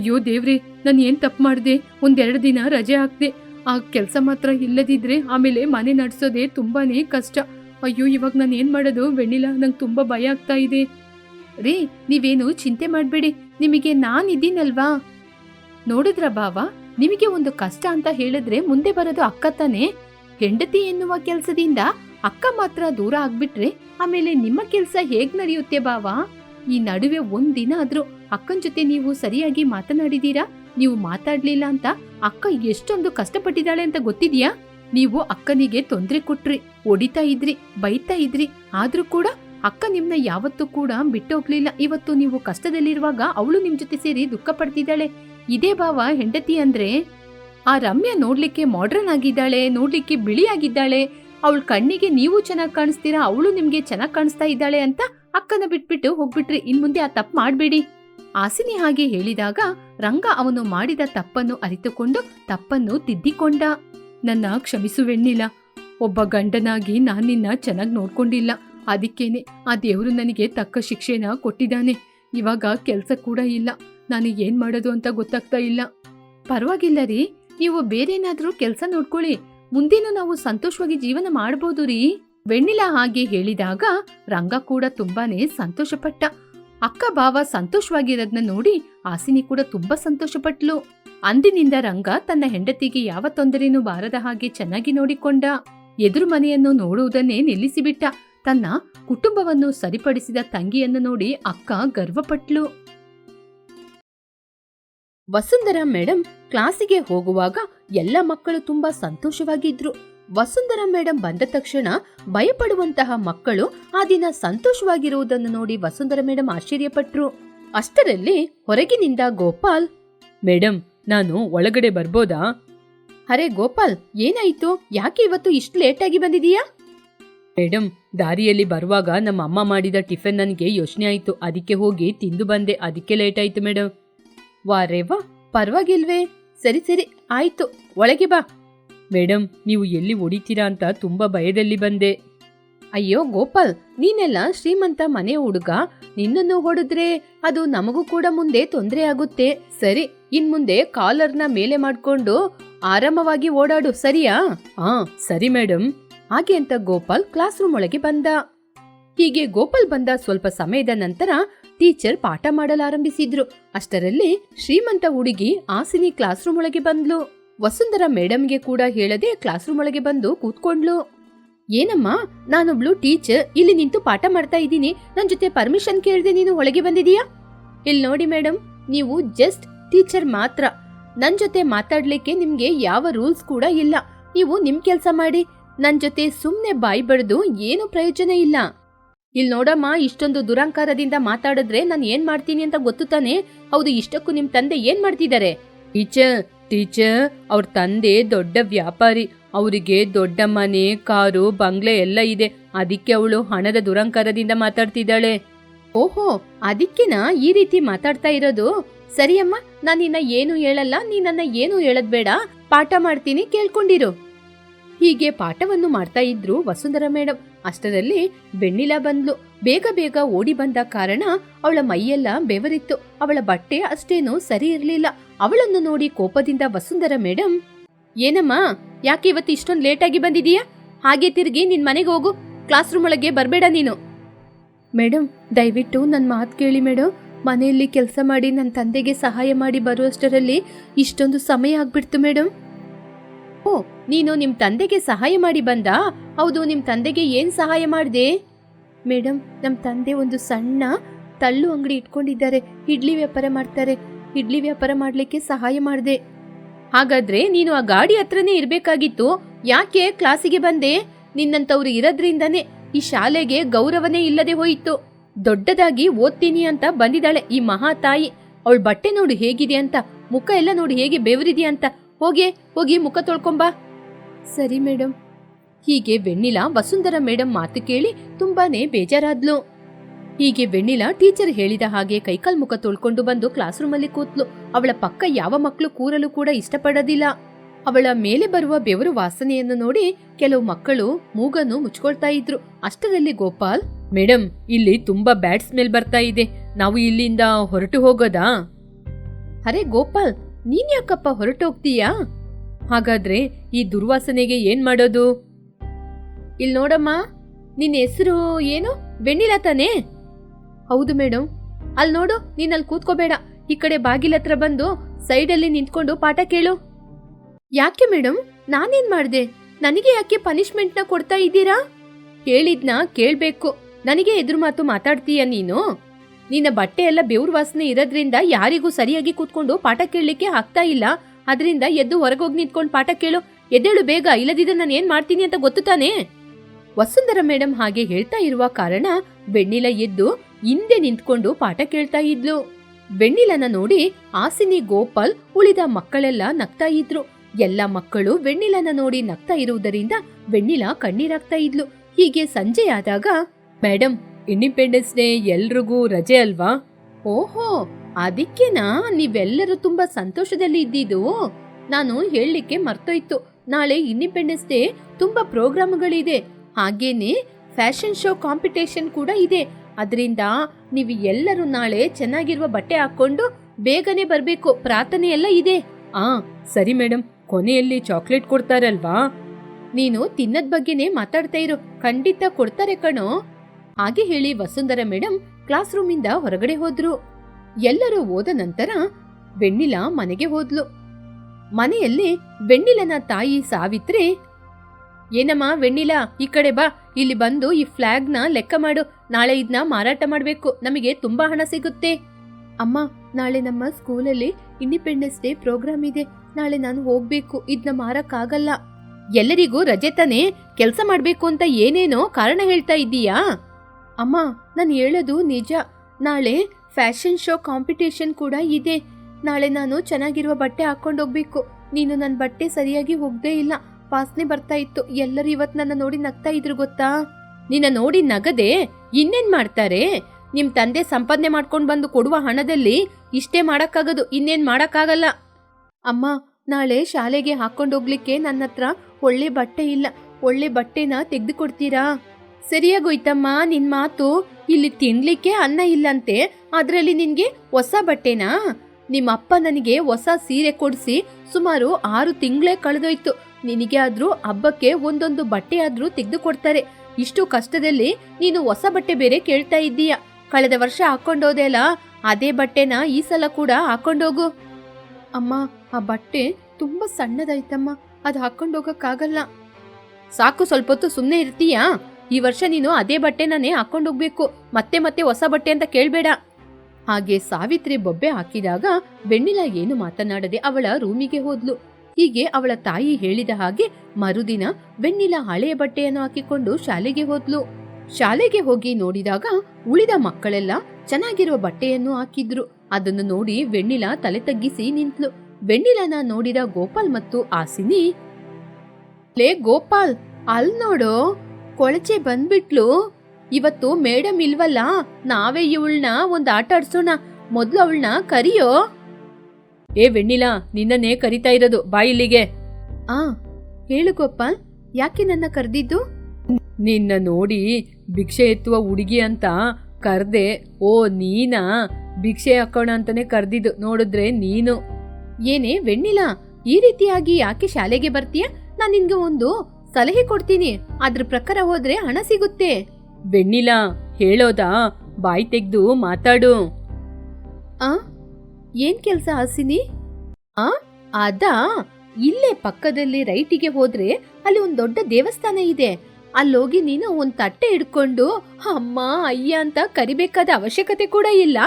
ಅಯ್ಯೋ ದೇವ್ರಿ, ನಾನು ಏನ್ ತಪ್ಪು ಮಾಡಿದೆ? ಒಂದೆರಡು ದಿನ ರಜೆ ಹಾಕ್ದೆ, ಆ ಕೆಲಸ ಮಾತ್ರ ಇಲ್ಲದಿದ್ರೆ ಆಮೇಲೆ ಮನೆ ನಡ್ಸೋದೇ ತುಂಬಾನೇ ಕಷ್ಟ. ಅಯ್ಯೋ, ಇವಾಗ ನಾನು ಏನ್ ಮಾಡೋದು? ವೆಣ್ಣಿಲ್ಲ ನಂಗೆ ತುಂಬಾ ಭಯ ಆಗ್ತಾ ಇದೆ. ರೀ, ನೀವೇನು ಚಿಂತೆ ಮಾಡಬೇಡಿ. ನಿಮಗೆ ನಾನಿದ್ದೀನಲ್ವಾ ನೋಡಿದ್ರ ಬಾವ, ನಿಮಗೆ ಒಂದು ಕಷ್ಟ ಅಂತ ಹೇಳಿದ್ರೆ ಮುಂದೆ ಬರೋದು ಅಕ್ಕ ತಾನೇ. ಹೆಂಡತಿ ಎನ್ನುವ ಕೆಲಸದಿಂದ ಅಕ್ಕ ಮಾತ್ರ ದೂರ ಆಗ್ಬಿಟ್ರೆ ಆಮೇಲೆ ನಿಮ್ಮ ಕೆಲಸ ಹೇಗ್ ನಡೆಯುತ್ತೆ ಬಾವ? ಈ ನಡುವೆ ಒಂದ್ ದಿನ ಆದ್ರೂ ಅಕ್ಕನ ಜೊತೆ ನೀವು ಸರಿಯಾಗಿ ಮಾತನಾಡಿದೀರಾ? ನೀವು ಮಾತಾಡ್ಲಿಲ್ಲ ಅಂತ ಅಕ್ಕ ಎಷ್ಟೊಂದು ಕಷ್ಟಪಟ್ಟಿದ್ದಾಳೆ ಅಂತ ಗೊತ್ತಿದ್ಯಾ? ನೀವು ಅಕ್ಕನಿಗೆ ತೊಂದ್ರೆ ಕೊಟ್ರಿ, ಹೊಡಿತಾ ಇದ್ರಿ, ಬೈತಾ ಇದ್ರಿ, ಆದ್ರೂ ಕೂಡ ಅಕ್ಕ ನಿಮ್ನ ಯಾವತ್ತೂ ಕೂಡ ಬಿಟ್ಟೋಗ್ಲಿಲ್ಲ ಇವತ್ತು ನೀವು ಕಷ್ಟದಲ್ಲಿರುವಾಗ ಅವಳು ನಿಮ್ ಜೊತೆ ಸೇರಿ ದುಃಖ ಪಡ್ತಿದ್ದಾಳೆ. ಇದೇ ಭಾವ ಹೆಂಡತಿ ಅಂದ್ರೆ, ಆ ರಮ್ಯ ನೋಡ್ಲಿಕ್ಕೆ ಮಾಡ್ರನ್ ಆಗಿದ್ದಾಳೆ, ನೋಡ್ಲಿಕ್ಕೆ ಬಿಳಿಯಾಗಿದ್ದಾಳೆ ಅವಳ ಕಣ್ಣಿಗೆ ನೀವು ಚೆನ್ನಾಗಿ ಕಾಣಿಸ್ತೀರಾ, ಅವಳು ನಿಮ್ಗೆ ಚೆನ್ನಾಗಿ ಕಾಣಿಸ್ತಾ ಇದ್ದಾಳೆ ಅಂತ ಅಕ್ಕನ ಬಿಟ್ಬಿಟ್ಟು ಹೋಗ್ಬಿಟ್ರಿ. ಇನ್ ಮುಂದೆ ಆ ತಪ್ಪು ಮಾಡ್ಬೇಡಿ. ಆಸಿನಿ ಹಾಗೆ ಹೇಳಿದಾಗ ರಂಗ ಅವನು ಮಾಡಿದ ತಪ್ಪನ್ನು ಅರಿತುಕೊಂಡು ತಪ್ಪನ್ನು ತಿದ್ದಿಕೊಂಡ. ನನ್ನ ಕ್ಷಮಿಸುವೆಣ್ಣಿಲ್ಲ ಒಬ್ಬ ಗಂಡನಾಗಿ ನಾನ್ ನಿನ್ನ ಚೆನ್ನಾಗಿ ನೋಡ್ಕೊಂಡಿಲ್ಲ. ಅದಕ್ಕೇನೆ ಆ ದೇವರು ನನಗೆ ತಕ್ಕ ಶಿಕ್ಷೆನ ಕೊಟ್ಟಿದ್ದಾನೆ. ಇವಾಗ ಕೆಲಸ ಕೂಡ ಇಲ್ಲ. ನಾನು ಏನ್ ಮಾಡೋದು ಅಂತ ಗೊತ್ತಾಗ್ತಾ ಇಲ್ಲ. ಪರವಾಗಿಲ್ಲ ರೀ ನೀವು ಬೇರೇನಾದರೂ ಕೆಲಸ ನೋಡ್ಕೊಳ್ಳಿ. ಮುಂದೇನು ನಾವು ಸಂತೋಷವಾಗಿ ಜೀವನ ಮಾಡ್ಬೋದು ರೀ. ವೆಣ್ಣಿಲ ಹಾಗೆ ಹೇಳಿದಾಗ ರಂಗ ಕೂಡ ತುಂಬಾನೇ ಸಂತೋಷಪಟ್ಟ. ಅಕ್ಕ ಭಾವ ಸಂತೋಷವಾಗಿರೋದ್ನ ನೋಡಿ ಆಸಿನಿ ಕೂಡ ತುಂಬಾ ಸಂತೋಷಪಟ್ಲು. ಅಂದಿನಿಂದ ರಂಗ ತನ್ನ ಹೆಂಡತಿಗೆ ಯಾವ ತೊಂದರೆನೂ ಬಾರದ ಹಾಗೆ ಚೆನ್ನಾಗಿ ನೋಡಿಕೊಂಡ. ಎದುರು ಮನೆಯನ್ನು ನೋಡುವುದನ್ನೇ ನಿಲ್ಲಿಸಿಬಿಟ್ಟ. ತನ್ನ ಕುಟುಂಬವನ್ನು ಸರಿಪಡಿಸಿದ ತಂಗಿಯನ್ನು ನೋಡಿ ಅಕ್ಕ ಗರ್ವಪಟ್ಲು. ವಸುಂಧರ ಮೇಡಂ ಕ್ಲಾಸಿಗೆ ಹೋಗುವಾಗ ಎಲ್ಲ ಮಕ್ಕಳು ತುಂಬಾ ಸಂತೋಷವಾಗಿದ್ರು. ವಸುಂಧರ ಮೇಡಂ ಬಂದ ತಕ್ಷಣ ಭಯಪಡುವಂತಹ ಮಕ್ಕಳು ಆ ದಿನ ಸಂತೋಷವಾಗಿರುವುದನ್ನು ನೋಡಿ ವಸುಂಧರ ಮೇಡಂ ಆಶ್ಚರ್ಯಪಟ್ರು. ಅಷ್ಟರಲ್ಲಿ ಹೊರಗಿನಿಂದ ಗೋಪಾಲ್, ಮೇಡಂ, ನಾನು ಒಳಗಡೆ ಬರ್ಬೋದಾ? ಅರೆ ಗೋಪಾಲ್, ಏನಾಯ್ತು? ಯಾಕೆ ಇವತ್ತು ಇಷ್ಟು ಲೇಟಾಗಿ ಬಂದಿದೀಯಾ? ಮೇಡಮ್ ದಾರಿಯಲ್ಲಿ ಬರುವಾಗ ನಮ್ಮ ಅಮ್ಮ ಮಾಡಿದ ಟಿಫನ್ ನನಗೆ ಯೋಚನೆ ಆಯಿತು. ಅದಕ್ಕೆ ಹೋಗಿ ತಿಂದು ಬಂದೆ. ಅದಕ್ಕೆ ಲೇಟ್ ಆಯ್ತು ಮೇಡಮ್ ವಾರೇವಾ ಪರವಾಗಿಲ್ವೇ. ಸರಿ ಸರಿ, ಆಯ್ತು. ಒಳಗೆ ಬಾ. ಮೇಡಮ್ ನೀವು ಎಲ್ಲಿ ಹೊಡಿತೀರಾ ಅಂತ ತುಂಬಾ ಭಯದಲ್ಲಿ ಬಂದೆ. ಅಯ್ಯೋ, ಗೋಪಾಲ್, ನೀನೆಲ್ಲ ಶ್ರೀಮಂತ ಮನೆ ಹುಡುಗ. ನಿನ್ನನ್ನು ಹೊಡೆದ್ರೆ ಅದು ನಮಗೂ ಕೂಡ ಮುಂದೆ ತೊಂದರೆ ಆಗುತ್ತೆ. ಸರಿ ಇನ್ ಮುಂದೆ ಕಾಲರ್ನ ಮೇಲೆ ಮಾಡ್ಕೊಂಡು ಆರಾಮವಾಗಿ ಓಡಾಡು. ಸರಿಯಾ? ಹಾ ಸರಿ ಮೇಡಮ್ ಹಾಗೆ ಅಂತ ಗೋಪಾಲ್ ಕ್ಲಾಸ್ ರೂಮ್ ಒಳಗೆ ಬಂದ. ಹೀಗೆ ಗೋಪಾಲ್ ಬಂದ ಸ್ವಲ್ಪ ಸಮಯದ ನಂತರ ಟೀಚರ್ ಪಾಠ ಮಾಡಲಾರಂಭಿಸಿದ್ರು. ಅಷ್ಟರಲ್ಲಿ ಶ್ರೀಮಂತ ಹುಡುಗಿ ಆಸಿನಿ ಕ್ಲಾಸ್ ರೂಮ್ ಒಳಗೆ ಬಂದ್ಲು. ವಸುಂಧರ ಮೇಡಮ್ಗೆ ಕೂಡ ಹೇಳದೆ ಕ್ಲಾಸ್ ರೂಮ್ ಒಳಗೆ ಬಂದು ಕೂತ್ಕೊಂಡ್ಲು ಏನಮ್ಮ, ನಾನೊಬ್ಳು ಟೀಚರ್ ಇಲ್ಲಿ ನಿಂತು ಪಾಠ ಮಾಡ್ತಾ ಇದ್ದೀನಿ. ನನ್ ಜೊತೆ ಪರ್ಮಿಷನ್ ಕೇಳದೆ ನೀನು ಒಳಗೆ ಬಂದಿದೀಯಾ? ಇಲ್ಲಿ ನೋಡಿ ಮೇಡಮ್ ನೀವು ಜಸ್ಟ್ ಟೀಚರ್ ಮಾತ್ರ. ನನ್ ಜೊತೆ ಮಾತಾಡ್ಲಿಕ್ಕೆ ನಿಮ್ಗೆ ಯಾವ ರೂಲ್ಸ್ ಕೂಡ ಇಲ್ಲ. ನೀವು ನಿಮ್ ಕೆಲ್ಸ ಮಾಡಿ. ನನ್ ಜೊತೆ ಸುಮ್ನೆ ಬಾಯಿ ಬಡ್ದು ಏನು ಪ್ರಯೋಜನ ಇಲ್ಲ. ಇಲ್ ನೋಡಮ್ಮ, ಇಷ್ಟೊಂದು ದುರಂಕಾರದಿಂದ ಮಾತಾಡಿದ್ರೆ ನಾನು ಏನ್ ಮಾಡ್ತೀನಿ ಅಂತ ಗೊತ್ತು ತಾನೆ? ಹೌದು, ಇಷ್ಟಕ್ಕೂ ನಿಮ್ ತಂದೆ ಏನ್ ಮಾಡ್ತಿದ್ದಾರೆ ಟೀಚರ್ ಟೀಚರ್, ಅವ್ರ ತಂದೆ ದೊಡ್ಡ ವ್ಯಾಪಾರಿ. ಅವರಿಗೆ ದೊಡ್ಡ ಮನೆ, ಕಾರು, ಬಂಗ್ಲೆ ಎಲ್ಲ ಇದೆ. ಅದಕ್ಕೆ ಅವಳು ಹಣದ ದುರಂಕಾರದಿಂದ ಮಾತಾಡ್ತಿದ್ದಾಳೆ. ಓಹೋ, ಅದಕ್ಕೆನಾ ಈ ರೀತಿ ಮಾತಾಡ್ತಾ ಇರೋದು? ಸರಿಯಮ್ಮ, ನಾನು ನಿನ್ನ ಏನು ಹೇಳಲ್ಲ ನೀನನ್ನ ಏನು ಹೇಳದ್ ಬೇಡ. ಪಾಠ ಮಾಡ್ತೀನಿ, ಕೇಳ್ಕೊಂಡಿರು. ಹೀಗೆ ಪಾಠವನ್ನು ಮಾಡ್ತಾ ಇದ್ರು ವಸುಂಧರ ಮೇಡಮ್ ಅಷ್ಟರಲ್ಲಿ ಬೆಣ್ಣಿಲ ಬಂದ್ಲು. ಬೇಗ ಬೇಗ ಓಡಿ ಬಂದ ಕಾರಣ ಅವಳ ಮೈಯೆಲ್ಲ ಬೆವರಿತ್ತು. ಅವಳ ಬಟ್ಟೆ ಅಷ್ಟೇನು ಸರಿ ಇರಲಿಲ್ಲ. ಅವಳನ್ನು ನೋಡಿ ಕೋಪದಿಂದ ವಸುಂಧರ ಮೇಡಮ್ ಏನಮ್ಮ, ಯಾಕೆ ಇವತ್ತು ಇಷ್ಟೊಂದು ಲೇಟಾಗಿ ಬಂದಿದೀಯಾ? ಹಾಗೆ ತಿರುಗಿ ನಿನ್ ಮನೆಗೆ ಹೋಗು. ಕ್ಲಾಸ್ ರೂಮ್ ಒಳಗೆ ಬರಬೇಡ ನೀನು. ಮೇಡಮ್ ದಯವಿಟ್ಟು ನನ್ನ ಮಾತು ಕೇಳಿ ಮೇಡಮ್ ಮನೆಯಲ್ಲಿ ಕೆಲಸ ಮಾಡಿ ನನ್ನ ತಂದೆಗೆ ಸಹಾಯ ಮಾಡಿ ಬರುವಷ್ಟರಲ್ಲಿ ಇಷ್ಟೊಂದು ಸಮಯ ಆಗ್ಬಿಡ್ತು ಮೇಡಮ್ ಓ, ನೀನು ನಿಮ್ ತಂದೆಗೆ ಸಹಾಯ ಮಾಡಿ ಬಂದ? ಹೌದು, ನಿಮ್ ತಂದೆಗೆ ಏನ್ ಸಹಾಯ ಮಾಡಿದೆ? ಮೇಡಮ್ ನಮ್ ತಂದೆ ಒಂದು ಸಣ್ಣ ತಳ್ಳು ಅಂಗಡಿ ಇಟ್ಕೊಂಡಿದ್ದಾರೆ. ಇಡ್ಲಿ ವ್ಯಾಪಾರ ಮಾಡ್ತಾರೆ. ಇಡ್ಲಿ ವ್ಯಾಪಾರ ಮಾಡ್ಲಿಕ್ಕೆ ಸಹಾಯ ಮಾಡಿದೆ. ಹಾಗಾದ್ರೆ ನೀನು ಆ ಗಾಡಿ ಹತ್ರನೇ ಇರ್ಬೇಕಾಗಿತ್ತು. ಯಾಕೆ ಕ್ಲಾಸಿಗೆ ಬಂದೆ? ನಿನ್ನಂತವ್ರು ಇರೋದ್ರಿಂದನೇ ಈ ಶಾಲೆಗೆ ಗೌರವನೇ ಇಲ್ಲದೆ ಹೋಯಿತು. ದೊಡ್ಡದಾಗಿ ಓದ್ತೀನಿ ಅಂತ ಬಂದಿದ್ದಾಳೆ ಈ ಮಹಾ ತಾಯಿ. ಅವಳ ಬಟ್ಟೆ ನೋಡು ಹೇಗಿದೆ ಅಂತ, ಮುಖ ಎಲ್ಲ ನೋಡು ಹೇಗೆ ಬೆವರಿದೆ ಅಂತ. ಹೋಗಿ ಹೋಗಿ ಮುಖ ತೊಳ್ಕೊಂಬಾ. ಸರಿ ಮೇಡಮ್ ಹೀಗೆ ವೆಣ್ಣಿಲಾ ವಸುಂಧರ ಮೇಡಮ್ ಮಾತು ಕೇಳಿ ತುಂಬಾನೇ ಬೇಜಾರಾದ್ಲು. ಹೀಗೆ ವೆಣ್ಣಿಲಾ ಟೀಚರ್ ಹೇಳಿದ ಹಾಗೆ ಕೈಕಾಲ್ ಮುಖ ತೊಳ್ಕೊಂಡು ಬಂದು ಕ್ಲಾಸ್ ರೂಮಲ್ಲಿ ಕೂತ್ಲು. ಅವಳ ಪಕ್ಕ ಯಾವ ಮಕ್ಕಳು ಕೂರಲು ಕೂಡ ಇಷ್ಟಪಡೋದಿಲ್ಲ. ಅವಳ ಮೇಲೆ ಬರುವ ಬೆವರು ವಾಸನೆಯನ್ನು ನೋಡಿ ಕೆಲವು ಮಕ್ಕಳು ಮೂಗನ್ನು ಮುಚ್ಕೊಳ್ತಾ ಇದ್ರು. ಅಷ್ಟರಲ್ಲಿ ಗೋಪಾಲ್ ಮೇಡಮ್ ಇಲ್ಲಿ ತುಂಬಾ ಬ್ಯಾಡ್ ಸ್ಮೆಲ್ ಬರ್ತಾ ಇದೆ. ನಾವು ಇಲ್ಲಿಂದ ಹೊರಟು ಹೋಗೋದಾ? ಅರೆ ಗೋಪಾಲ್ ನೀನ್ ಯಾಕಪ್ಪ ಹೊರಟೋಗ್ತೀಯಾ? ಹಾಗಾದ್ರೆ ಈ ದುರ್ವಾಸನೆಗೆ ಏನ್ ಮಾಡೋದು? ಇಲ್ ನೋಡಮ್ಮ ನಿನ್ನ ಹೆಸರು ಏನು? ಬೆಣ್ಣಿಲ ತಾನೇ? ಹೌದು ಮೇಡಮ್ ಅಲ್ಲಿ ನೋಡು, ನೀನ್ ಅಲ್ಲಿ ಕೂತ್ಕೋಬೇಡ. ಈ ಕಡೆ ಬಾಗಿಲ ಹತ್ರ ಬಂದು ಸೈಡಲ್ಲಿ ನಿಂತ್ಕೊಂಡು ಪಾಠ ಕೇಳು. ಯಾಕೆ ಮೇಡಮ್ ನಾನೇನ್ ಮಾಡ್ದೆ? ನನಗೆ ಯಾಕೆ ಪನಿಷ್ಮೆಂಟ್ನ ಕೊಡ್ತಾ ಇದ್ದೀರಾ? ಹೇಳಿದ್ನ ಕೇಳ್ಬೇಕು. ನನಗೆ ಎದುರು ಮಾತು ಮಾತಾಡ್ತೀಯ ನೀನು? ನಿನ್ನ ಬಟ್ಟೆ ಎಲ್ಲ ಬೆವ್ರು ವಾಸನೆ ಇರೋದ್ರಿಂದ ಯಾರಿಗೂ ಸರಿಯಾಗಿ ಕೂತ್ಕೊಂಡು ಪಾಠ ಕೇಳಲಿಕ್ಕೆ ಆಗ್ತಾ ಇಲ್ಲ. ಅದರಿಂದ ಎದ್ದು ಹೊರಗೋಗಿ ನಿಂತ್ಕೊಂಡು ಪಾಠ ಕೇಳು. ಎದ್ದೇಳು ಬೇಗ, ಇಲ್ಲದಿದ್ರೆ ನಾನು ಏನ್ ಮಾಡ್ತೀನಿ ಅಂತ ಗೊತ್ತು ತಾನೇ? ವಸುಂಧರ ಮೇಡಮ್ ಹಾಗೆ ಹೇಳ್ತಾ ಇರುವ ಕಾರಣ ಬೆಣ್ಣಿಲ ಎದ್ದು ಹಿಂದೆ ನಿಂತ್ಕೊಂಡು ಪಾಠ ಕೇಳ್ತಾ ಇದ್ಲು. ಬೆಣ್ಣಿಲನ ನೋಡಿ ಆಸಿನಿ ಗೋಪಾಲ್ ಉಳಿದ ಮಕ್ಕಳೆಲ್ಲ ನಗ್ತಾ ಇದ್ರು. ಎಲ್ಲ ಮಕ್ಕಳು ಬೆಣ್ಣಿಲನ ನೋಡಿ ನಗ್ತಾ ಇರುವುದರಿಂದ ಬೆಣ್ಣಿಲ ಕಣ್ಣೀರಾಗ್ತಾ ಇದ್ಲು. ಹೀಗೆ ಸಂಜೆ ಆದಾಗ ಮೇಡಮ್ ಇಂಡಿಪೆಂಡೆನ್ಸ್ ಡೇ ಎಲ್ರಿಗೂ ರಜೆ ಅಲ್ವಾ? ಓಹೋ, ಅದಕ್ಕೆನಾ? ನೀವೆಲ್ಲರೂ ತುಂಬಾ ಸಂತೋಷದಲ್ಲಿ ಇದ್ದಿದ್ದು ನಾನು ಹೇಳಲಿಕ್ಕೆ ಮರ್ತೋಯ್ತು. ನಾಳೆ ಇಂಡಿಪೆಂಡೆನ್ಸ್ ಡೇ ತುಂಬಾ ಪ್ರೋಗ್ರಾಮ್ಗಳಿದೆ. ಹಾಗೇನೆ ಫ್ಯಾಷನ್ ಶೋ ಕಾಂಪಿಟೇಷನ್ ಕೂಡ ಇದೆ. ಅದರಿಂದ ನೀವು ಎಲ್ಲರೂ ನಾಳೆ ಚೆನ್ನಾಗಿರುವ ಬಟ್ಟೆ ಹಾಕೊಂಡು ಬೇಗನೆ ಬರಬೇಕು. ಪ್ರಾರ್ಥನೆ ಎಲ್ಲ ಇದೆ. ಆ, ಸರಿ ಮೇಡಮ್ ಕೊನೆಯಲ್ಲಿ ಚಾಕ್ಲೇಟ್ ಕೊಡ್ತಾರಲ್ವಾ? ನೀನು ತಿನ್ನದ್ ಬಗ್ಗೆನೇ ಮಾತಾಡ್ತಾ ಇರು. ಖಂಡಿತ ಕೊಡ್ತಾರೆ ಕಣೋ. ಹಾಗೆ ಹೇಳಿ ವಸುಂಧರ ಮೇಡಮ್ ಕ್ಲಾಸ್ ರೂಮಿಂದ ಹೊರಗಡೆ ಹೋದ್ರು. ಎಲ್ಲರೂ ಹೋದ ನಂತರ ಬೆಣ್ಣಿಲ ಮನೆಗೆ ಹೋದ್ಲು. ಮನೆಯಲ್ಲಿ ಬೆಣ್ಣಿಲನ ತಾಯಿ ಸಾವಿತ್ರಿ, ಏನಮ್ಮ ವೆಣ್ಣಿಲ, ಈ ಕಡೆ ಬಾ, ಇಲ್ಲಿ ಬಂದು ಈ ಫ್ಲಾಗ್ನ ಲೆಕ್ಕ ಮಾಡು, ನಾಳೆ ಇದನ್ನ ಮಾರಾಟ ಮಾಡಬೇಕು, ನಮಗೆ ತುಂಬಾ ಹಣ ಸಿಗುತ್ತೆ. ಅಮ್ಮ, ನಾಳೆ ನಮ್ಮ ಸ್ಕೂಲಲ್ಲಿ ಇಂಡಿಪೆಂಡೆನ್ಸ್ ಡೇ ಪ್ರೋಗ್ರಾಮ್ ಇದೆ, ನಾಳೆ ನಾನು ಹೋಗ್ಬೇಕು ಇದನ್ನ ಮಾರಕ್ಕಾಗಲ್ಲ. ಎಲ್ಲರಿಗೂ ರಜೆ ತಾನೇ, ಕೆಲಸ ಮಾಡಬೇಕು ಅಂತ ಏನೇನೋ ಕಾರಣ ಹೇಳ್ತಾ ಇದ್ದೀಯಾ? ಅಮ್ಮ, ನಾನು ಹೇಳೋದು ನಿಜ. ನಾಳೆ ಫ್ಯಾಷನ್ ಶೋ ಕಾಂಪಿಟೇಷನ್ ಕೂಡ ಇದೆ. ನಾಳೆ ನಾನು ಚೆನ್ನಾಗಿರುವ ಬಟ್ಟೆ ಹಾಕೊಂಡೋಗ್ಬೇಕು ನೀನು ನನ್ನ ಬಟ್ಟೆ ಸರಿಯಾಗಿ ಹೋಗದೇ ಇಲ್ಲ. ವಾಸನೆ ಬರ್ತಾ ಇತ್ತು. ಎಲ್ಲರೂ ಇವತ್ತು ನನ್ನ ನೋಡಿ ನಗ್ತಾ ಇದ್ರು ಗೊತ್ತಾ? ನಿನ್ನ ನೋಡಿ ನಗದೆ? ಇನ್ನೇನ್ ಮಾಡ್ತಾರೆ? ನಿಮ್ಮ ತಂದೆ ಸಂಪಾದನೆ ಮಾಡ್ಕೊಂಡು ಬಂದು ಕೊಡುವ ಹಣದಲ್ಲಿ ಇಷ್ಟೇ ಮಾಡೋಕ್ಕಾಗೋದು. ಇನ್ನೇನ್ ಮಾಡೋಕ್ಕಾಗಲ್ಲ. ಅಮ್ಮ, ನಾಳೆ ಶಾಲೆಗೆ ಹಾಕೊಂಡೋಗ್ಲಿಕ್ಕೆ ನನ್ನ ಹತ್ರ ಒಳ್ಳೆ ಬಟ್ಟೆ ಇಲ್ಲ. ಒಳ್ಳೆ ಬಟ್ಟೆನ ತೆಗೆದು ಕೊಡ್ತೀರಾ? ಸರಿಯಾಗೋಯ್ತಮ್ಮ, ನಿನ್ ಮಾತು? ಇಲ್ಲಿ ತಿನ್ಲಿಕ್ಕೆ ಅನ್ನ ಇಲ್ಲಂತೆ, ಅದರಲ್ಲಿ ನಿನ್ಗೆ ಹೊಸ ಬಟ್ಟೆನಾ? ನಿಮ್ಮ ಅಪ್ಪ ನನಗೆ ಹೊಸ ಸೀರೆ ಕೊಡಿಸಿ ಸುಮಾರು ಆರು ತಿಂಗಳೇ ಕಳೆದೋಯ್ತು. ನಿನಗೆ ಆದ್ರೂ ಹಬ್ಬಕ್ಕೆ ಒಂದೊಂದು ಬಟ್ಟೆ ಆದ್ರೂ ತೆಗೆದು ಕೊಡ್ತಾರೆ ಇಷ್ಟು ಕಷ್ಟದಲ್ಲಿ ನೀನು ಹೊಸ ಬಟ್ಟೆ ಬೇರೆ ಕೇಳ್ತಾ ಇದ್ದೀಯ? ಕಳೆದ ವರ್ಷ ಹಾಕೊಂಡೋದೆ ಅಲ್ಲ, ಅದೇ ಬಟ್ಟೆನ ಈ ಸಲ ಕೂಡ ಹಾಕೊಂಡೋಗು ಅಮ್ಮ, ಆ ಬಟ್ಟೆ ತುಂಬಾ ಸಣ್ಣದಾಯ್ತಮ್ಮ, ಅದು ಹಾಕೊಂಡೋಗಕ್ಕಾಗಲ್ಲ ಸಾಕು, ಸ್ವಲ್ಪ ಹೊತ್ತು ಸುಮ್ಮನೆ ಇರ್ತೀಯಾ? ಈ ವರ್ಷ ನೀನು ಅದೇ ಬಟ್ಟೆನೇ ಹಾಕೊಂಡೋಗ್ಬೇಕು ಮತ್ತೆ ಮತ್ತೆ ಹೊಸ ಬಟ್ಟೆ ಅಂತ ಕೇಳಬೇಡ. ಹಾಗೆ ಸಾವಿತ್ರಿ ಬೊಬ್ಬೆ ಹಾಕಿದಾಗ ಬೆಣ್ಣಿಲ ಏನು ಮಾತನಾಡದೆ ಅವಳ ರೂಮಿಗೆ ಹೋದ್ಲು. ಹೀಗೆ ಅವಳ ತಾಯಿ ಹೇಳಿದ ಹಾಗೆ ಮರುದಿನ ಬೆಣ್ಣಿಲ ಹಳೆಯ ಬಟ್ಟೆಯನ್ನು ಹಾಕಿಕೊಂಡು ಶಾಲೆಗೆ ಹೋದ್ಲು. ಶಾಲೆಗೆ ಹೋಗಿ ನೋಡಿದಾಗ ಉಳಿದ ಮಕ್ಕಳೆಲ್ಲ ಚೆನ್ನಾಗಿರುವ ಬಟ್ಟೆಯನ್ನು ಹಾಕಿದ್ರು. ಅದನ್ನು ನೋಡಿ ಬೆಣ್ಣಿಲ ತಲೆ ತಗ್ಗಿಸಿ ನಿಂತ್ಲು. ಬೆಣ್ಣಿಲನ ನೋಡಿದ ಗೋಪಾಲ್ ಮತ್ತು ಆಸಿನಿ, ಲೇ ಗೋಪಾಲ್ ಅಲ್ ನೋಡು. ಕೊಳಚೆ ಬಂದ್ಬಿಟ್ಲು. ಇವತ್ತು ಮೇಡಮ್ ಇಲ್ವಲ್ಲ, ನಾವೇ ಇವಳನ್ನ ಒಂದ್ ಆಟ ಆಡ್ಸೋಣ. ಮೊದ್ಲು ಅವಳನ್ನ ಕರಿಯೋ. ಏ ವೆಣ್ಣಿಲ, ನಿನ್ನನ್ನೇ ಕರಿತಾ ಇರೋದು ಬಾಯಿಲಿಗೆ ಆ, ಹೇಳು ಯಾಕೆ ನನ್ನ ಕರೆದಿದ್ದು? ನಿನ್ನ ನೋಡಿ ಭಿಕ್ಷೆ ಎತ್ತುವ ಹುಡುಗಿ ಅಂತ ಕರ್ದೆ, ಓ ನೀನಾ, ಭಿಕ್ಷೆ ಹಾಕೋಣ ಅಂತಾನೆ ಕರ್ದಿದ್ದು, ನೋಡಿದ್ರೆ ನೀನು. ಏನೇ ವೆಣ್ಣಿಲ, ಈ ರೀತಿಯಾಗಿ ಯಾಕೆ ಶಾಲೆಗೆ ಬರ್ತೀಯ? ನಾನು ನಿನ್ಗೆ ಒಂದು ಸಲಹೆ ಕೊಡ್ತೀನಿ. ಅದ್ರ ಪ್ರಕಾರ ಹೋದ್ರೆ ಹಣ ಸಿಗುತ್ತೆ. ಬೆಣ್ಣಿಲ ಹೇಳೋದಾ? ಬಾಯಿ ತೆಗ್ದು ಮಾತಾಡು. ಆ? ಏನ್ ಕೆಲ್ಸ ಹಸಿನಿ? ಆ? ಅದಾ? ಇಲ್ಲೇ ಪಕ್ಕದಲ್ಲಿ ರೈಟಿಗೆ ಹೋದ್ರೆ ಅಲ್ಲಿ ಒಂದ್ ದೊಡ್ಡ ದೇವಸ್ಥಾನ ಇದೆ. ಅಲ್ಲೋಗಿ ನೀನು ಒಂದ್ ತಟ್ಟೆ ಹಿಡ್ಕೊಂಡು ಅಮ್ಮ ಅಯ್ಯ ಅಂತ ಕರಿಬೇಕಾದ ಅವಶ್ಯಕತೆ ಕೂಡ ಇಲ್ಲ.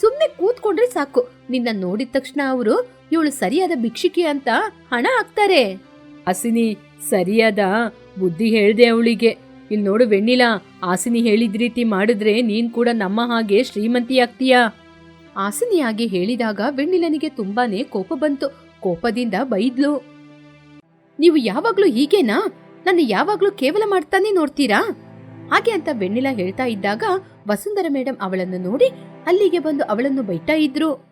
ಸುಮ್ನೆ ಕೂತ್ಕೊಂಡ್ರೆ ಸಾಕು. ನಿನ್ನ ನೋಡಿದ ತಕ್ಷಣ ಅವರು ಇವಳು ಸರಿಯಾದ ಭಿಕ್ಷಿಕೆ ಅಂತ ಹಣ ಹಾಕ್ತಾರೆ. ಹಸಿನಿ ಸರಿಯಾದ ಬುದ್ಧಿ ಹೇಳ್ದೆ ಅವಳಿಗೆ. ಇಲ್ಲಿ ನೋಡು ವೆಣ್ಣಿಲ, ಆಸಿನಿ ಹೇಳಿದ ರೀತಿ ಮಾಡಿದ್ರೆ ನೀನ್ ಕೂಡ ನಮ್ಮ ಹಾಗೆ ಶ್ರೀಮಂತಿ ಆಸಿನಿಯಾಗಿ ಹೇಳಿದಾಗ ವೆಣ್ಣಿಲನಿಗೆ ತುಂಬಾನೇ ಕೋಪ ಬಂತು. ಕೋಪದಿಂದ ಬೈದ್ಲು. ನೀವು ಯಾವಾಗ್ಲೂ ಹೀಗೇನಾ? ನನ್ನ ಯಾವಾಗ್ಲೂ ಕೇವಲ ಮಾಡ್ತಾನೆ ನೋಡ್ತೀರಾ? ಹಾಗೆ ಅಂತ ವೆಣ್ಣಿಲ ಹೇಳ್ತಾ ಇದ್ದಾಗ ವಸುಂಧರ ಮೇಡಮ್ ಅವಳನ್ನು ನೋಡಿ ಅಲ್ಲಿಗೆ ಬಂದು ಅವಳನ್ನು ಬೈತಾ ಇದ್ರು.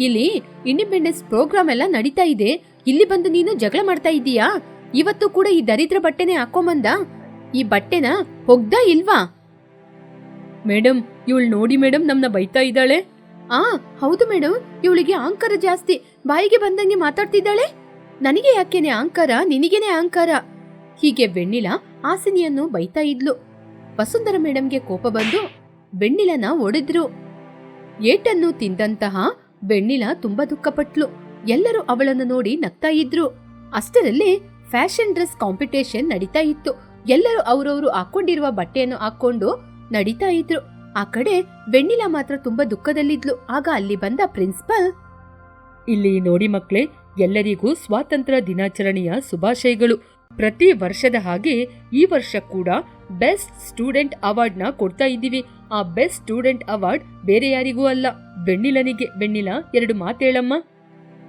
ಇಲ್ಲಿ ಇಂಡಿಪೆಂಡೆನ್ಸ್ ಪ್ರೋಗ್ರಾಮ್ ಎಲ್ಲ ನಡೀತಾ ಇದೆ. ಇಲ್ಲಿ ಬಂದು ನೀನು ಜಗಳ ಮಾಡ್ತಾ ಇದ್ದೀಯಾ? ಇವತ್ತು ಕೂಡ ಈ ದರಿದ್ರ ಬಟ್ಟೆನೆ ಹಾಕೊಂಬಂದ? ಈ ಬಟ್ಟೆನ ಹೋಗ್ದಾ ಇಲ್ವಾ? ಮೇಡಮ್ ಇವಳು ನೋಡಿ ಮೇಡಮ್ ನಮ್ನ ಬೈತಾ ಇದ್ದಾಳೆ. ಆ, ಹೌದು ಮೇಡಮ್ ಇವಳಿಗೆ ಅಹಂಕಾರ ಜಾಸ್ತಿ. ಬಾಯಿಗೆ ಬಂದಂಗೆ ಮಾತಾಡ್ತಿದ್ದಾಳೆ? ನನಗೆ ಯಾಕೆನೆ ಅಹಂಕಾರ? ನಿನಗೇನೆ ಅಹಂಕಾರ? ಹೀಗೆ ಬೆಣ್ಣಿಲ ಆಸಿನಿಯನ್ನು ಬೈತಾ ಇದ್ಲು. ವಸುಂಧರ ಮೇಡಮ್ಗೆ ಕೋಪ ಬಂದು ಬೆಣ್ಣಿಲನ ಒಡೆದ್ರು. ಏಟನ್ನು ತಿಂದಂತಹ ಬೆಣ್ಣಿಲ ತುಂಬಾ ದುಃಖಪಟ್ಲು. ಎಲ್ಲರೂ ಅವಳನ್ನು ನೋಡಿ ನಗ್ತಾ ಇದ್ರು. ಅಷ್ಟರಲ್ಲಿ ಫ್ಯಾಷನ್ ಡ್ರೆಸ್ ಕಾಂಪಿಟೇಷನ್ ನಡೀತಾ ಇತ್ತು. ಎಲ್ಲರೂ ಅವರವರು ಹಾಕೊಂಡಿರುವ ಬಟ್ಟೆಯನ್ನು ಹಾಕೊಂಡು ನಡೀತಾ ಇದ್ರು. ಆ ಕಡೆ ಬೆಣ್ಣಿಲ ಮಾತ್ರ ತುಂಬಾ ದುಃಖದಲ್ಲಿದ್ಲು. ಆಗ ಅಲ್ಲಿ ಬಂದ ಪ್ರಿನ್ಸಿಪಲ್, ಇಲ್ಲಿ ನೋಡಿ ಮಕ್ಕಳೇ ಎಲ್ಲರಿಗೂ ಸ್ವಾತಂತ್ರ್ಯ ದಿನಾಚರಣೆಯ ಶುಭಾಶಯಗಳು. ಪ್ರತಿ ವರ್ಷದ ಹಾಗೆ ಈ ವರ್ಷ ಕೂಡ ಬೆಸ್ಟ್ ಸ್ಟೂಡೆಂಟ್ ಅವಾರ್ಡ್ನ ಕೊಡ್ತಾ ಇದ್ದೀವಿ. ಆ ಬೆಸ್ಟ್ ಸ್ಟೂಡೆಂಟ್ ಅವಾರ್ಡ್ ಬೇರೆ ಯಾರಿಗೂ ಅಲ್ಲ. ಬೆಣ್ಣಿಲನಿಗೆ ಬೆಣ್ಣಿಲ ಎರಡು ಮಾತೇಳಮ್ಮ.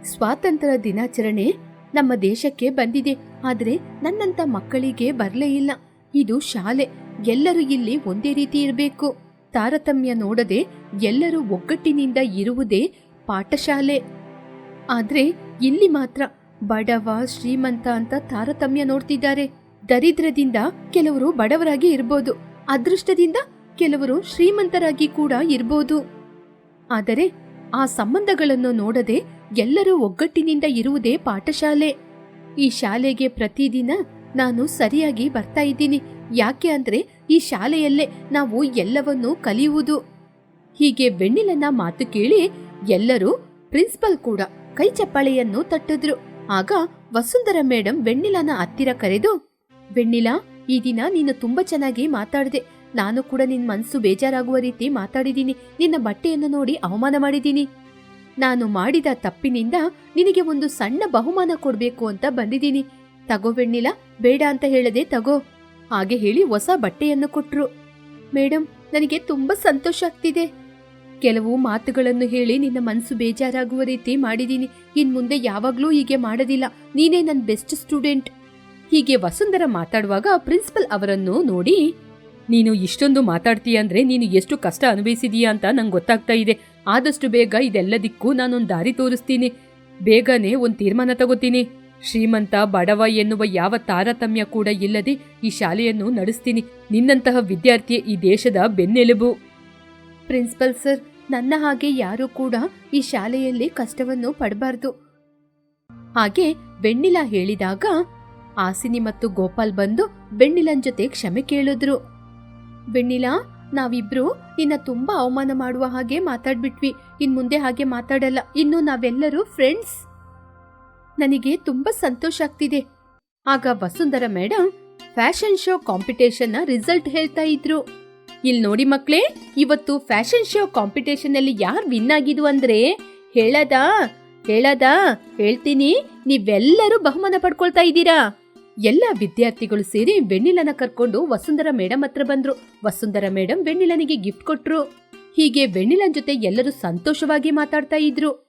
ಸ್ವಾತಂತ್ರ್ಯ ದಿನಾಚರಣೆ ನಮ್ಮ ದೇಶಕ್ಕೆ ಬಂದಿದೆ, ಆದ್ರೆ ನನ್ನಂತ ಮಕ್ಕಳಿಗೆ ಬರಲೇ ಇಲ್ಲ. ಇದು ಶಾಲೆ. ಎಲ್ಲರೂ ಇಲ್ಲಿ ಒಂದೇ ರೀತಿ ಇರಬೇಕು. ತಾರತಮ್ಯ ನೋಡದೆ ಎಲ್ಲರೂ ಒಗ್ಗಟ್ಟಿನಿಂದ ಇರುವುದೇ ಪಾಠಶಾಲೆ. ಆದ್ರೆ ಇಲ್ಲಿ ಮಾತ್ರ ಬಡವ, ಶ್ರೀಮಂತ ಅಂತ ತಾರತಮ್ಯ ನೋಡ್ತಿದ್ದಾರೆ. ದರಿದ್ರದಿಂದ ಕೆಲವರು ಬಡವರಾಗಿ ಇರ್ಬೋದು. ಅದೃಷ್ಟದಿಂದ ಕೆಲವರು ಶ್ರೀಮಂತರಾಗಿ ಕೂಡ ಇರ್ಬೋದು. ಆದರೆ ಆ ಸಂಬಂಧಗಳನ್ನು ನೋಡದೆ ಎಲ್ಲರೂ ಒಗ್ಗಟ್ಟಿನಿಂದ ಇರುವುದೇ ಪಾಠಶಾಲೆ. ಈ ಶಾಲೆಗೆ ಪ್ರತಿದಿನ ನಾನು ಸರಿಯಾಗಿ ಬರ್ತಾ ಇದ್ದೀನಿ. ಯಾಕೆ ಅಂದ್ರೆ ಈ ಶಾಲೆಯಲ್ಲೇ ನಾವು ಎಲ್ಲವನ್ನೂ ಕಲಿಯುವುದು. ಹೀಗೆ ಬೆಣ್ಣಿಲನ ಮಾತು ಕೇಳಿ ಎಲ್ಲರೂ ಪ್ರಿನ್ಸಿಪಲ್ ಕೂಡ ಕೈ ಚಪ್ಪಾಳೆಯನ್ನು ತಟ್ಟಿದ್ರು. ಆಗ ವಸುಂಧರ ಮೇಡಂ ಬೆಣ್ಣಿಲನ ಹತ್ತಿರ ಕರೆದು ಬೆಣ್ಣಿಲ ಈ ದಿನ ನೀನು ತುಂಬಾ ಚೆನ್ನಾಗಿ ಮಾತಾಡಿದೆ. ನಾನು ಕೂಡ ನಿನ್ ಮನ್ಸು ಬೇಜಾರಾಗುವ ರೀತಿ ಮಾತಾಡಿದೀನಿ ನಿನ್ನ ಬಟ್ಟೆಯನ್ನು ನೋಡಿ ಅವಮಾನ ಮಾಡಿದ್ದೀನಿ. ನಾನು ಮಾಡಿದ ತಪ್ಪಿನಿಂದ ನಿನಗೆ ಒಂದು ಸಣ್ಣ ಬಹುಮಾನ ಕೊಡ್ಬೇಕು ಅಂತ ಬಂದಿದ್ದೀನಿ. ತಗೋ ಬೆಣ್ಣಿಲ ಬೇಡ ಅಂತ ಹೇಳದೆ ತಗೋ. ಹಾಗೆ ಹೇಳಿ ಹೊಸ ಬಟ್ಟೆಯನ್ನು ಕೊಟ್ರು. ಮೇಡಮ್ ನನಗೆ ತುಂಬಾ ಸಂತೋಷ ಆಗ್ತಿದೆ. ಕೆಲವು ಮಾತುಗಳನ್ನು ಹೇಳಿ ನಿನ್ನ ಮನಸ್ಸು ಬೇಜಾರಾಗುವ ರೀತಿ ಮಾಡಿದ್ದೀನಿ ಇನ್ ಮುಂದೆ ಯಾವಾಗ್ಲೂ ಹೀಗೆ ಮಾಡೋದಿಲ್ಲ. ನೀನೇ ನನ್ನ ಬೆಸ್ಟ್ ಸ್ಟೂಡೆಂಟ್. ಹೀಗೆ ವಸುಂಧರ ಮಾತಾಡುವಾಗ ಪ್ರಿನ್ಸಿಪಲ್ ಅವರನ್ನು ನೋಡಿ, ನೀನು ಇಷ್ಟೊಂದು ಮಾತಾಡ್ತೀಯ ಅಂದ್ರೆ ನೀನು ಎಷ್ಟು ಕಷ್ಟ ಅನುಭವಿಸಿದೀಯಾ ಅಂತ ನಂಗೆ ಗೊತ್ತಾಗ್ತಾ ಇದೆ. ಆದಷ್ಟು ಬೇಗ ಇದೆಲ್ಲದಕ್ಕೂ ನಾನೊಂದು ದಾರಿ ತೋರಿಸ್ತೀನಿ. ಬೇಗನೆ ಒಂದು ತೀರ್ಮಾನ ತಗೋತೀನಿ. ಶ್ರೀಮಂತ ಬಡವ ಎನ್ನುವ ಯಾವ ತಾರತಮ್ಯ ಕೂಡ ಇಲ್ಲದೆ ಈ ಶಾಲೆಯನ್ನು ನಡೆಸ್ತೀನಿ. ನಿನ್ನಂತಹ ವಿದ್ಯಾರ್ಥಿ ಈ ದೇಶದ ಬೆನ್ನೆಲುಬು. ಪ್ರಿನ್ಸಿಪಲ್ ಸರ್, ನನ್ನ ಹಾಗೆ ಯಾರೂ ಕೂಡ ಈ ಶಾಲೆಯಲ್ಲಿ ಕಷ್ಟವನ್ನು ಪಡಬಾರ್ದು. ಹಾಗೆ ಬೆಣ್ಣಿಲ ಹೇಳಿದಾಗ ಆಸಿನಿ ಮತ್ತು ಗೋಪಾಲ್ ಬಂದು ಬೆಣ್ಣಿಲನ್ ಜೊತೆ ಕ್ಷಮೆ ಕೇಳಿದ್ರು. ಬೆಣ್ಣಿಲ ನಾವಿಬ್ರು ನಿನ್ನ ತುಂಬಾ ಅವಮಾನ ಮಾಡುವ ಹಾಗೆ ಮಾತಾಡ್ಬಿಟ್ವಿ. ಇನ್ ಮುಂದೆ ಹಾಗೆ ಮಾತಾಡಲ್ಲ. ಇನ್ನು ನಾವೆಲ್ಲರೂ ಫ್ರೆಂಡ್ಸ್ ನನಗೆ ತುಂಬಾ ಸಂತೋಷ ಆಗ್ತಿದೆ. ಆಗ ವಸುಂಧರ ಮೇಡಮ್ ಫ್ಯಾಷನ್ ಶೋ ಕಾಂಪಿಟೇಷನ್ನ ರಿಸಲ್ಟ್ ಹೇಳ್ತಾ ಇದ್ರು. ಇಲ್ ನೋಡಿ ಮಕ್ಳೇ, ಇವತ್ತು ಫ್ಯಾಷನ್ ಶೋ ಕಾಂಪಿಟೇಷನ್ ಅಲ್ಲಿ ಯಾರು ವಿನ್ ಆಗಿದ್ವು ಅಂದ್ರೆ, ಹೇಳದಾ ಹೇಳದಾ, ಹೇಳ್ತೀನಿ, ನೀವೆಲ್ಲರೂ ಬಹುಮಾನ ಪಡ್ಕೊಳ್ತಾ ಇದ್ದೀರಾ? ಎಲ್ಲ ವಿದ್ಯಾರ್ಥಿಗಳು ಸೇರಿ ವೆಣ್ಣಿಲನ ಕರ್ಕೊಂಡು ವಸುಂಧರ ಮೇಡಮ್ ಹತ್ರ ಬಂದ್ರು. ವಸುಂಧರ ಮೇಡಮ್ ವೆಣ್ಣಿಲನಿಗೆ ಗಿಫ್ಟ್ ಕೊಟ್ರು. ಹೀಗೆ ವೆಣ್ಣಿಲನ್ ಜೊತೆ ಎಲ್ಲರೂ ಸಂತೋಷವಾಗಿ ಮಾತಾಡ್ತಾ ಇದ್ರು.